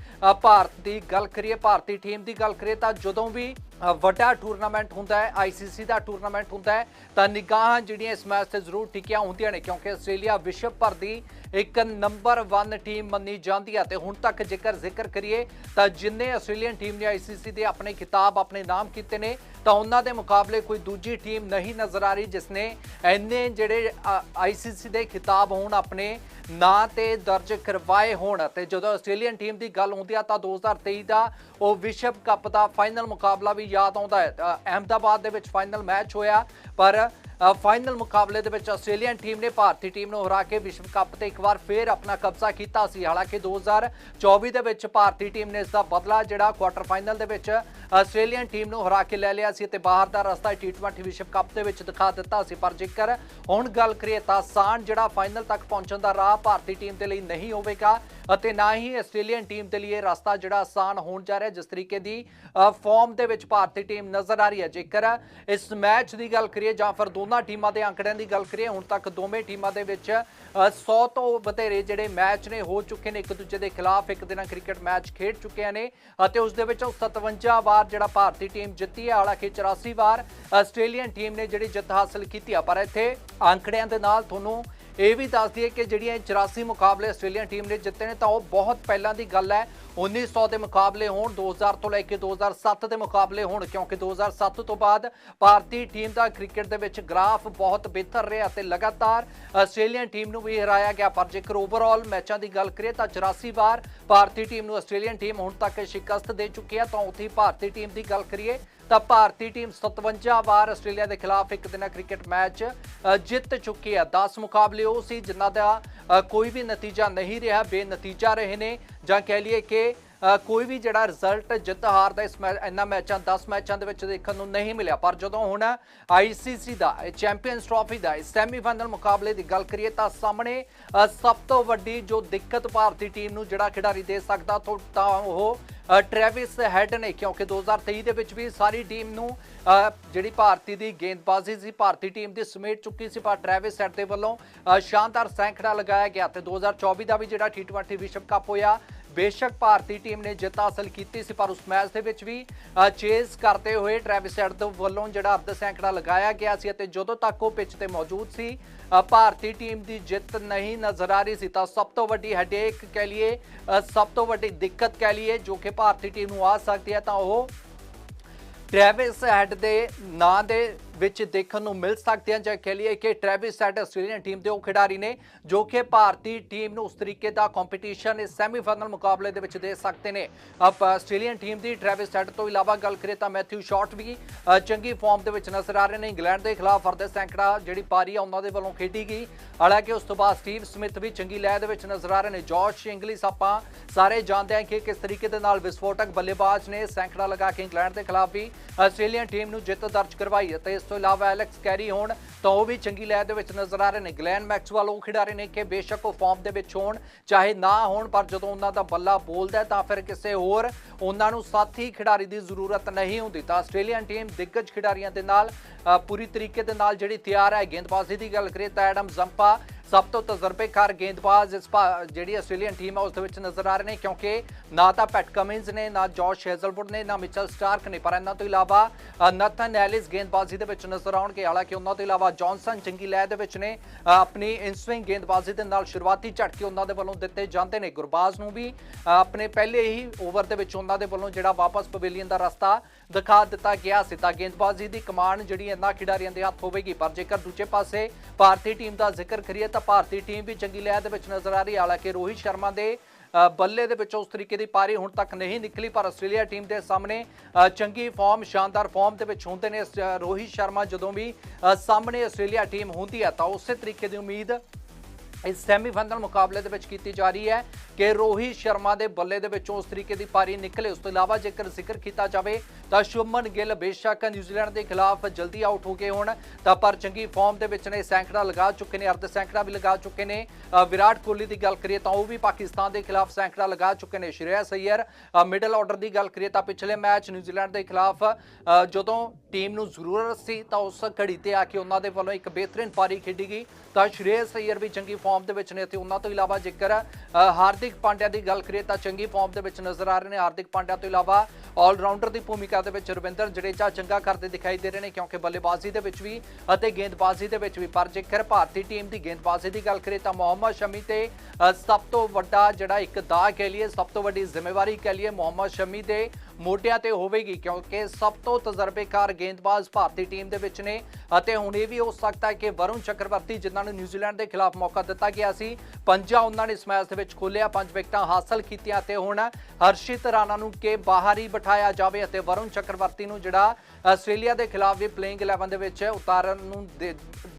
ਭਾਰਤ ਦੀ ਗੱਲ ਕਰੀਏ, ਭਾਰਤੀ ਟੀਮ ਦੀ ਗੱਲ ਕਰੀਏ, ਤਾਂ ਜਦੋਂ ਵੀ ਵੱਡਾ ਟੂਰਨਾਮੈਂਟ ਹੁੰਦਾ ਹੈ ਆਈਸੀਸੀ ਦਾ ਟੂਰਨਾਮੈਂਟ ਹੁੰਦਾ ਹੈ, ਤਾਂ ਨਿਗਾਹਾਂ ਜਿਹੜੀਆਂ ਇਸ ਮੈਚ ਤੇ ਜ਼ਰੂਰ ਟਿਕੀਆਂ ਹੁੰਦੀਆਂ ਨੇ, ਕਿਉਂਕਿ ਆਸਟ੍ਰੇਲੀਆ ਵਿਸ਼ਵ ਭਰ ਦੀ ਇੱਕ ਨੰਬਰ 1 ਟੀਮ ਮੰਨੀ ਜਾਂਦੀ ਹੈ। ਤੇ ਹੁਣ ਤੱਕ ਜੇਕਰ ਜ਼ਿਕਰ ਕਰੀਏ, ਤਾਂ ਜਿੰਨੇ ਆਸਟ੍ਰੇਲੀਅਨ ਟੀਮ ਨੇ ਆਈਸੀਸੀ ਦੇ ਆਪਣੇ ਖਿਤਾਬ, ਆਪਣੇ ਨਾਮ ਕੀਤੇ ਨੇ ਤਾਂ ਉਹਨਾਂ ਦੇ ਮੁਕਾਬਲੇ ਕੋਈ ਦੂਜੀ ਟੀਮ ਨਹੀਂ ਨਜ਼ਰ ਆ ਰਹੀ ਜਿਸ ਨੇ ਇੰਨੇ ਜਿਹੜੇ ਆਈਸੀਸੀ ਦੇ ਖਿਤਾਬ ਹੋਣ ਆਪਣੇ ਨਾਂ ਤੇ ਦਰਜ ਕਰਵਾਏ ਹੋਣ ਤੇ ਜਦੋਂ ਆਸਟ੍ਰੇਲੀਅਨ ਟੀਮ ਦੀ ਗੱਲ ਹੁੰਦੀ ਆ ਤਾਂ 2023 ਦਾ ਉਹ ਵਿਸ਼ਵ ਕੱਪ ਦਾ ਫਾਈਨਲ ਮੁਕਾਬਲਾ ਵੀ ਯਾਦ ਆਉਂਦਾ ਹੈ। ਅ, ਅਹਿਮਦਾਬਾਦ ਦੇ ਵਿੱਚ ਫਾਈਨਲ ਮੈਚ ਹੋਇਆ ਪਰ ਫਾਈਨਲ ਮੁਕਾਬਲੇ ਦੇ ਵਿੱਚ ਆਸਟ੍ਰੇਲੀਅਨ ਟੀਮ ਨੇ ਭਾਰਤੀ ਟੀਮ ਨੂੰ ਹਰਾ ਕੇ ਵਿਸ਼ਵ ਕੱਪ ਤੇ ਇੱਕ ਵਾਰ ਫੇਰ ਆਪਣਾ ਕਬਜ਼ਾ ਕੀਤਾ ਸੀ। ਹਾਲਾਂਕਿ 2024 ਦੇ ਵਿੱਚ ਭਾਰਤੀ ਟੀਮ ਨੇ ਇਸ ਦਾ ਬਦਲਾ ਜਿਹੜਾ ਕੁਆਟਰ ਫਾਈਨਲ ਦੇ ਵਿੱਚ ਆਸਟ੍ਰੇਲੀਅਨ ਟੀਮ ਨੂੰ ਹਰਾ ਕੇ ਲੈ ਲਿਆ ਸੀ ਤੇ ਬਾਹਰ ਦਾ ਰਸਤਾ T20 ਵਿਸ਼ਵ ਕੱਪ ਦੇ ਵਿੱਚ ਦਿਖਾ ਦਿੱਤਾ ਸੀ। ਪਰ ਜੇਕਰ ਹੁਣ ਗੱਲ ਕਰੀਏ ਤਾਂ ਸਾਨ ਜਿਹੜਾ ਫਾਈਨਲ ਤੱਕ ਪਹੁੰਚਣ ਦਾ ਰਾਹ ਭਾਰਤੀ ਟੀਮ ਦੇ ਲਈ ਨਹੀਂ ਹੋਵੇਗਾ ਅਤੇ ਨਾ ਹੀ ਆਸਟ੍ਰੇਲੀਅਨ ਟੀਮ ਦੇ ਲਈ ਇਹ ਰਸਤਾ ਜਿਹੜਾ ਆਸਾਨ ਹੋਣ ਜਾ ਰਿਹਾ ਜਿਸ ਤਰੀਕੇ ਦੀ ਫਾਰਮ ਦੇ ਵਿੱਚ ਭਾਰਤੀ ਟੀਮ ਨਜ਼ਰ ਆ ਰਹੀ ਹੈ। ਜੇਕਰ ਇਸ ਮੈਚ ਦੀ ਗੱਲ ਕਰੀਏ ਜਾਂ ਫਿਰ ਦੋਨਾਂ ਟੀਮਾਂ ਦੇ ਅੰਕੜਿਆਂ ਦੀ ਗੱਲ ਕਰੀਏ ਹੁਣ ਤੱਕ ਦੋਵੇਂ ਟੀਮਾਂ ਦੇ ਵਿੱਚ ਅ, 100 ਤੋਂ ਵਧੇਰੇ ਜਿਹੜੇ ਮੈਚ ਨੇ ਹੋ ਚੁੱਕੇ ਨੇ। ਇੱਕ ਦੂਜੇ ਦੇ ਖਿਲਾਫ ਇੱਕ ਦਿਨਾਂ ਕ੍ਰਿਕਟ ਮੈਚ ਖੇਡ ਚੁੱਕੇ ਨੇ ਅਤੇ ਉਸ ਦੇ ਵਿੱਚੋਂ 57 ਵਾਰ ਜਿਹੜਾ ਭਾਰਤੀ ਟੀਮ ਜਿੱਤੀ ਹੈ ਹਾਲਾਂਕਿ 84 ਵਾਰ ਆਸਟ੍ਰੇਲੀਅਨ ਟੀਮ ਨੇ ਜਿਹੜੀ ਜਿੱਤ ਹਾਸਲ ਕੀਤੀ ਆ। ਪਰ ਇੱਥੇ ਅੰਕੜਿਆਂ ਦੇ ਨਾਲ ਤੁਹਾਨੂੰ ਇਹ ਵੀ ਦੱਸ ਦਈਏ ਕਿ ਜਿਹੜੀਆਂ ਇਹ 84 ਮੁਕਾਬਲੇ ਆਸਟ੍ਰੇਲੀਅਨ ਟੀਮ ਨੇ ਜਿੱਤੇ ਨੇ ਤਾਂ ਉਹ ਬਹੁਤ ਪਹਿਲਾਂ ਦੀ ਗੱਲ ਹੈ। 1900 ਦੇ ਮੁਕਾਬਲੇ ਹੋਣ 2000 ਤੋਂ ਲੈ ਕੇ 2007 ਦੇ ਮੁਕਾਬਲੇ ਹੋਣ, ਕਿਉਂਕਿ 2007 ਤੋਂ ਬਾਅਦ ਭਾਰਤੀ ਟੀਮ ਦਾ ਕ੍ਰਿਕਟ ਦੇ ਵਿੱਚ ਗ੍ਰਾਫ ਬਹੁਤ ਬਿਹਤਰ ਰਿਹਾ ਤੇ ਲਗਾਤਾਰ ਆਸਟ੍ਰੇਲੀਅਨ ਟੀਮ ਨੂੰ ਵੀ ਹਰਾਇਆ ਗਿਆ। ਪਰ ਜੇਕਰ ਓਵਰਆਲ ਮੈਚਾਂ ਦੀ ਗੱਲ ਕਰੀਏ ਤਾਂ 84 ਵਾਰ ਭਾਰਤੀ ਟੀਮ ਨੂੰ ਆਸਟ੍ਰੇਲੀਅਨ ਟੀਮ ਹੁਣ ਤੱਕ ਸ਼ਿਕਸਤ ਦੇ ਚੁੱਕੀ ਹੈ। ਤਾਂ ਉੱਥੇ ਭਾਰਤੀ ਟੀਮ ਦੀ ਗੱਲ ਕਰੀਏ ਤਾਂ ਭਾਰਤੀ ਟੀਮ 57 ਵਾਰ ਆਸਟ੍ਰੇਲੀਆ ਦੇ ਖਿਲਾਫ ਇੱਕ ਦਿਨਾ ਕ੍ਰਿਕਟ ਮੈਚ ਜਿੱਤ ਚੁੱਕੀ ਹੈ। 10 ਮੁਕਾਬਲੇ ਉਹ ਸੀ ਜਿਨ੍ਹਾਂ ਦਾ ਕੋਈ ਵੀ ਨਤੀਜਾ ਨਹੀਂ ਰਿਹਾ। ਬੇਨਤੀਜਾ ਰਹੇ ਨੇ ਜਾਂ ਕਹਿ ਲਈਏ ਕਿ ਕੋਈ ਵੀ ਜਿਹੜਾ ਰਿਜ਼ਲਟ ਜਿੱਤ ਹਾਰ ਦਾ ਇਸ ਮੈ- ਇਹਨਾਂ ਮੈਚਾਂ 10 ਮੈਚਾਂ ਦੇ ਵਿੱਚ ਦੇਖਣ ਨੂੰ ਨਹੀਂ ਮਿਲਿਆ। ਪਰ ਜਦੋਂ ਹੁਣ ਆਈਸੀਸੀ ਦਾ ਚੈਂਪੀਅਨਸ ਟਰਾਫੀ ਦਾ ਸੈਮੀਫਾਈਨਲ ਮੁਕਾਬਲੇ ਦੀ ਗੱਲ ਕਰੀਏ ਤਾਂ ਸਾਹਮਣੇ ਸਭ ਤੋਂ ਵੱਡੀ ਜੋ ਦਿੱਕਤ ਭਾਰਤੀ ਟੀਮ ਨੂੰ ਜਿਹੜਾ ਖਿਡਾਰੀ ਦੇ ਸਕਦਾ ਤੋਂ- ਤਾਂ ਉਹ ਟ੍ਰੈਵਿਸ ਹੈਡ ਨੇ, ਕਿਉਂਕਿ 2023 ਦੇ ਵਿੱਚ ਵੀ ਸਾਰੀ ਟੀਮ ਨੂੰ ਜਿਹੜੀ ਭਾਰਤੀ ਦੀ ਗੇਂਦਬਾਜ਼ੀ ਸੀ, ਭਾਰਤੀ ਟੀਮ ਦੀ ਸਮੇਟ ਚੁੱਕੀ ਸੀ, ਪਰ ਟ੍ਰੈਵਿਸ ਹੈਡ ਦੇ ਵੱਲੋਂ ਸ਼ਾਨਦਾਰ ਸੈਂਕੜਾ ਲਗਾਇਆ ਗਿਆ ਤੇ 2024 ਦਾ ਵੀ ਜਿਹੜਾ T20 ਵਿਸ਼ਵ ਕੱਪ ਹੋਇਆ ਬੇਸ਼ੱਕ ਭਾਰਤੀ ਟੀਮ ਨੇ ਜਿੱਤ ਹਾਸਲ ਕੀਤੀ ਸੀ, ਪਰ ਉਸ ਮੈਚ ਦੇ ਵਿੱਚ ਵੀ ਚੇਸ ਕਰਦੇ ਹੋਏ ਟ੍ਰੈਵਿਸ ਹੈਡ ਵੱਲੋਂ ਜਿਹੜਾ ਅਰਧ ਸੈਂਕੜਾ ਲਗਾਇਆ ਗਿਆ ਸੀ ਅਤੇ ਜਦੋਂ ਤੱਕ ਉਹ ਪਿੱਚ ਤੇ ਮੌਜੂਦ ਸੀ ਭਾਰਤੀ ਟੀਮ ਦੀ ਜਿੱਤ ਨਹੀਂ ਨਜ਼ਰ ਆ ਰਹੀ ਸੀ, ਤਾਂ ਸਭ ਤੋਂ ਵੱਡੀ ਹੈਡੇਕ ਕਹਿ ਲਈਏ ਸਭ ਤੋਂ ਵੱਡੀ ਦਿੱਕਤ ਕਹਿ ਲਈਏ, ਜੋ ਕਿ ਭਾਰਤੀ ਟੀਮ ਨੂੰ ਆ ਸਕਦੀ ਹੈ, ਤਾਂ ਉਹ ਟ੍ਰੈਵਿਸ ਹੈਡ ਦੇ ਨਾਂ ਦੇ ਵਿੱਚ ਦੇਖਣ ਨੂੰ ਮਿਲ ਸਕਦੇ ਹਨ। ਜਾਂ ਕਹਿ ਲਈਏ ਕਿ ਟ੍ਰੈਵਿਸ ਹੈਡ ਆਸਟ੍ਰੇਲੀਅਨ ਟੀਮ ਦੇ ਉਹ ਖਿਡਾਰੀ ਨੇ ਜੋ ਕਿ ਭਾਰਤੀ ਟੀਮ ਨੂੰ ਉਸ ਤਰੀਕੇ ਦਾ ਕੰਪੀਟੀਸ਼ਨ ਇਸ ਸੈਮੀਫਾਈਨਲ ਮੁਕਾਬਲੇ ਦੇ ਵਿੱਚ ਦੇ ਸਕਦੇ ਨੇ। ਅਬ ਆਸਟ੍ਰੇਲੀਅਨ ਟੀਮ ਦੀ ਟ੍ਰੈਵਿਸ ਹੈਡ ਤੋਂ ਇਲਾਵਾ ਗੱਲ ਕਰੀਏ ਤਾਂ ਮੈਥਿਊ ਸ਼ਾਰਟ ਵੀ ਚੰਗੀ ਫਾਰਮ ਦੇ ਵਿੱਚ ਨਜ਼ਰ ਆ ਰਹੇ ਨੇ। ਇੰਗਲੈਂਡ ਦੇ ਖਿਲਾਫ ਅਰਧ ਸੈਂਕੜਾ ਜਿਹੜੀ ਪਾਰੀ ਆ ਉਹਨਾਂ ਦੇ ਵੱਲੋਂ ਖੇਡੀ ਗਈ। ਹਾਲਾਂਕਿ ਉਸ ਤੋਂ ਬਾਅਦ ਸਟੀਵ ਸਮਿਥ ਵੀ ਚੰਗੀ ਲੈਅ ਦੇ ਵਿੱਚ ਨਜ਼ਰ ਆ ਰਹੇ ਨੇ। ਜੋਸ਼ ਇੰਗਲਿਸ ਆਪਾਂ ਸਾਰੇ ਜਾਣਦੇ ਹਾਂ ਕਿ ਕਿਸ ਤਰੀਕੇ ਦੇ ਨਾਲ ਵਿਸਫੋਟਕ ਬੱਲੇਬਾਜ਼ ਨੇ ਸੈਂਕੜਾ ਲਗਾ ਕੇ ਇੰਗਲੈਂਡ ਦੇ ਖਿਲਾਫ ਵੀ ਆਸਟ੍ਰੇਲੀਅਨ ਟੀਮ ਨੂੰ ਜਿੱਤ ਦਰਜ ਕਰਵਾਈ ਅਤੇ ਇਸ ਤੋਂ ਇਲਾਵਾ ਐਲੈਕਸ ਕੈਰੀ ਹੋਣ ਤਾਂ ਉਹ ਵੀ ਚੰਗੀ ਲੈਅ ਦੇ ਵਿੱਚ ਨਜ਼ਰ ਆ ਰਹੇ ਨੇ। ਗਲੈਨ ਮੈਕਸਵੈਲ ਉਹ ਖਿਡਾਰੀ ਨੇ ਕਿ ਬੇਸ਼ੱਕ ਉਹ ਫਾਰਮ ਦੇ ਵਿੱਚ ਹੋਣ, ਚਾਹੇ ਨਾ ਹੋਣ, ਪਰ ਜਦੋਂ ਉਹਨਾਂ ਦਾ ਬੱਲਾ ਬੋਲਦਾ ਤਾਂ ਫਿਰ ਕਿਸੇ ਹੋਰ ਉਹਨਾਂ ਨੂੰ ਸਾਥੀ ਖਿਡਾਰੀ ਦੀ ਜ਼ਰੂਰਤ ਨਹੀਂ ਹੁੰਦੀ। ਤਾਂ ਆਸਟ੍ਰੇਲੀਅਨ ਟੀਮ ਦਿੱਗਜ ਖਿਡਾਰੀਆਂ ਦੇ ਨਾਲ ਪੂਰੀ ਤਰੀਕੇ ਦੇ ਨਾਲ ਜਿਹੜੀ ਤਿਆਰ ਹੈ ਗੇਂਦਬਾਜ਼ੀ ਦੀ ਗੱਲ ਕਰੀਏ ਤਾਂ ਐਡਮ ਜ਼ੰਪਾ ਸਭ ਤੋਂ ਤਜਰਬੇਕਾਰ ਗੇਂਦਬਾਜ਼ ਇਸ ਭਾ- ਜਿਹੜੀ ਆਸਟ੍ਰੇਲੀਅਨ ਟੀਮ ਹੈ ਉਸ ਦੇ ਵਿੱਚ ਨਜ਼ਰ ਆ ਰਹੇ ਨੇ ਕਿਉਂਕਿ ਨਾ ਤਾਂ ਪੈਟ ਕਮਿੰਸ ਨੇ ਨਾ ਜੋਸ਼ ਹੈਜ਼ਲਵੁੱਡ ਨੇ ਨਾ ਮਿਚਲ ਸਟਾਰਕ ਨੇ ਪਰ ਇਹਨਾਂ ਤੋਂ ਇਲਾਵਾ ਅ, ਨਥਨ ਐਲਿਸ ਗੇਂਦਬਾਜ਼ੀ ਦੇ ਵਿੱਚ ਨਜ਼ਰ ਆਉਣਗੇ। ਹਾਲਾਂਕਿ ਉਹਨਾਂ ਤੋਂ ਇਲਾਵਾ ਜੌਨਸਨ ਚੰਗੀ ਲਹਿ ਦੇ ਵਿੱਚ ਨੇ ਆਪਣੀ ਇਨਸਵਿੰਗ ਗੇਂਦਬਾਜ਼ੀ ਦੇ ਨਾਲ ਸ਼ੁਰੂਆਤੀ ਝਟਕੇ ਉਹਨਾਂ ਦੇ ਵੱਲੋਂ ਦਿੱਤੇ ਜਾਂਦੇ ਨੇ। ਗੁਰਬਾਜ਼ ਨੂੰ ਵੀ ਆਪਣੇ ਪਹਿਲੇ ਹੀ ਓਵਰ ਦੇ ਵਿੱਚ ਉਹਨਾਂ ਦੇ ਵੱਲੋਂ ਜਿਹੜਾ ਵਾਪਸ ਪਵੇਲੀਅਨ ਦਾ ਰਸਤਾ ਦਿਖਾ ਦਿੱਤਾ ਗਿਆ ਸੀ ਤਾਂ ਗੇਂਦਬਾਜ਼ੀ ਦੀ ਕਮਾਨ ਜਿਹੜੀ ਇਹਨਾਂ ਖਿਡਾਰੀਆਂ ਦੇ ਹੱਥ ਹੋਵੇਗੀ। ਪਰ ਜੇਕਰ ਦੂਜੇ ਪਾਸੇ ਭਾਰਤੀ ਟੀਮ ਦਾ ਜ਼ਿਕਰ ਕਰੀਏ ਤਾਂ ਭਾਰਤੀ ਟੀਮ ਵੀ ਚੰਗੀ ਲਹਿਰ ਦੇ ਵਿੱਚ ਨਜ਼ਰ ਆ ਰਹੀ ਹੈ। ਹਾਲਾਂਕਿ ਰੋਹਿਤ ਸ਼ਰਮਾ ਦੇ ਬੱਲੇ ਦੇ ਵਿੱਚੋਂ ਉਸ ਤਰੀਕੇ ਦੀ ਪਾਰੀ ਹੁਣ ਤੱਕ ਨਹੀਂ ਨਿਕਲੀ, ਪਰ ਆਸਟ੍ਰੇਲੀਆ ਟੀਮ ਦੇ ਸਾਹਮਣੇ ਚੰਗੀ ਫਾਰਮ, ਸ਼ਾਨਦਾਰ ਫਾਰਮ ਦੇ ਵਿੱਚ ਹੁੰਦੇ ਨੇ। ਰੋਹਿਤ ਸ਼ਰਮਾ ਜਦੋਂ ਵੀ ਸਾਹਮਣੇ ਆਸਟ੍ਰੇਲੀਆ ਟੀਮ ਹੁੰਦੀ ਹੈ ਤਾਂ ਉਸੇ ਤਰੀਕੇ ਦੀ ਉਮੀਦ ਇਸ ਸੈਮੀਫਾਈਨਲ ਮੁਕਾਬਲੇ ਦੇ ਵਿੱਚ ਕੀਤੀ ਜਾ ਰਹੀ ਹੈ। ਕਿ ਰੋਹਿਤ ਸ਼ਰਮਾ ਦੇ ਬੱਲੇ ਦੇ ਵਿੱਚੋਂ ਉਸ ਤਰੀਕੇ ਦੀ ਪਾਰੀ ਨਿਕਲੇ। ਉਸ ਤੋਂ ਇਲਾਵਾ ਜੇਕਰ ਜ਼ਿਕਰ ਕੀਤਾ ਜਾਵੇ, ਤਾਂ ਸ਼ੁਭਮਨ ਗਿੱਲ ਬੇਸ਼ੱਕ ਨਿਊਜ਼ੀਲੈਂਡ ਦੇ ਖਿਲਾਫ ਜਲਦੀ ਆਊਟ ਹੋ ਗਏ ਹੋਣ। ਤਾਂ ਪਰ ਚੰਗੀ ਫਾਰਮ ਦੇ ਵਿੱਚ ਨੇ, ਸੈਂਕੜਾ ਲਗਾ ਚੁੱਕੇ ਨੇ, ਅਰਧ ਸੈਂਕੜਾ ਵੀ ਲਗਾ ਚੁੱਕੇ ਨੇ। ਵਿਰਾਟ ਕੋਹਲੀ ਦੀ ਗੱਲ ਕਰੀਏ ਤਾਂ ਉਹ ਵੀ ਪਾਕਿਸਤਾਨ ਦੇ ਖਿਲਾਫ ਸੈਂਕੜਾ ਲਗਾ ਚੁੱਕੇ ਨੇ। ਸ਼੍ਰੇਯਸ ਅਈਅਰ ਮਿਡਲ ਆਰਡਰ ਦੀ ਗੱਲ ਕਰੀਏ ਤਾਂ ਪਿਛਲੇ ਮੈਚ ਨਿਊਜ਼ੀਲੈਂਡ ਦੇ ਖਿਲਾਫ ਜਦੋਂ ਟੀਮ ਨੂੰ ਜ਼ਰੂਰਤ ਸੀ ਤਾਂ ਉਸ ਘੜੀ ਤੇ ਆ ਕੇ ਉਹਨਾਂ ਦੇ ਵੱਲੋਂ ਇੱਕ ਬਿਹਤਰੀਨ ਪਾਰੀ ਖੇਡੀ ਗਈ। ਤਾਂ ਸ਼੍ਰੇਯਸ ਅਈਅਰ ਵੀ ਚੰਗੀ ਫਾਰਮ ਦੇ ਵਿੱਚ ਨੇ ਤੇ ਉਹਨਾਂ ਤੋਂ ਇਲਾਵਾ ਜੇਕਰ ਹਾਰਦਿਕ ਹਾਰਦਿਕ ਪਾਂਡਿਆ ਦੀ ਗੱਲ ਕਰੀਏ ਤਾਂ ਚੰਗੀ ਫਾਰਮ ਦੇ ਵਿੱਚ ਨਜ਼ਰ ਆ ਰਹੇ ਨੇ। ਹਾਰਦਿਕ ਪਾਂਡਿਆ ਤੋਂ ਇਲਾਵਾ ਆਲਰਾਊਂਡਰ ਦੀ ਭੂਮਿਕਾ ਦੇ ਵਿੱਚ ਰਵਿੰਦਰ ਜਡੇਜਾ ਚੰਗਾ ਕਰਦੇ ਦਿਖਾਈ ਦੇ ਰਹੇ ਨੇ ਕਿਉਂਕਿ ਬੱਲੇਬਾਜ਼ੀ ਦੇ ਵਿੱਚ ਵੀ ਅਤੇ ਗੇਂਦਬਾਜ਼ੀ ਦੇ ਵਿੱਚ ਵੀ। ਪਰ ਜੇਕਰ ਭਾਰਤੀ ਟੀਮ ਦੀ ਗੇਂਦਬਾਜ਼ੀ ਦੀ ਗੱਲ ਕਰੀਏ ਤਾਂ ਮੁਹੰਮਦ ਸ਼ਮੀ ਤੇ ਸਭ ਤੋਂ ਵੱਡਾ ਜਿਹੜਾ ਇੱਕ ਦਾਅ ਕਹਿ ਲਈਏ, ਸਭ ਤੋਂ ਵੱਡੀ ਜ਼ਿੰਮੇਵਾਰੀ ਕਹਿ ਲਈਏ ਮੁਹੰਮਦ ਸ਼ਮੀ ਦੇ ਮੋਢਿਆਂ ਤੇ ਹੋਵੇਗੀ, ਕਿਉਂਕਿ ਸਭ ਤੋਂ ਤਜਰਬੇਕਾਰ ਗੇਂਦਬਾਜ਼ ਭਾਰਤੀ ਟੀਮ ਦੇ ਵਿੱਚ ਨੇ। ਅਤੇ ਹੁਣ ਇਹ ਵੀ ਹੋ ਸਕਦਾ ਹੈ ਕਿ ਵਰੁਣ ਚੱਕਰਵਰਤੀ, ਜਿਨ੍ਹਾਂ ਨੂੰ ਨਿਊਜ਼ੀਲੈਂਡ ਦੇ ਖਿਲਾਫ ਮੌਕਾ ਦਿੱਤਾ ਗਿਆ ਸੀ, ਪੰਜਾ ਉਹਨਾਂ ਨੇ ਇਸ ਮੈਚ ਦੇ ਵਿੱਚ ਖੋਲਿਆ ਪੰਜ ਵਿਕਟਾਂ ਹਾਸਲ ਕੀਤੀਆਂ ਤੇ ਹੁਣ ਹਰਸ਼ਿਤ ਰਾਣਾ ਨੂੰ ਕੇ ਬਾਹਰ ਹੀ ਬਿਠਾਇਆ ਜਾਵੇ ਅਤੇ ਵਰੁਣ ਚੱਕਰਵਰਤੀ ਨੂੰ ਜਿਹੜਾ ਆਸਟ੍ਰੇਲੀਆ ਦੇ ਖਿਲਾਫ ਵੀ ਪਲੇਇੰਗ 11 ਦੇ ਵਿੱਚ ਉਤਾਰਨ ਨੂੰ ਦੇ-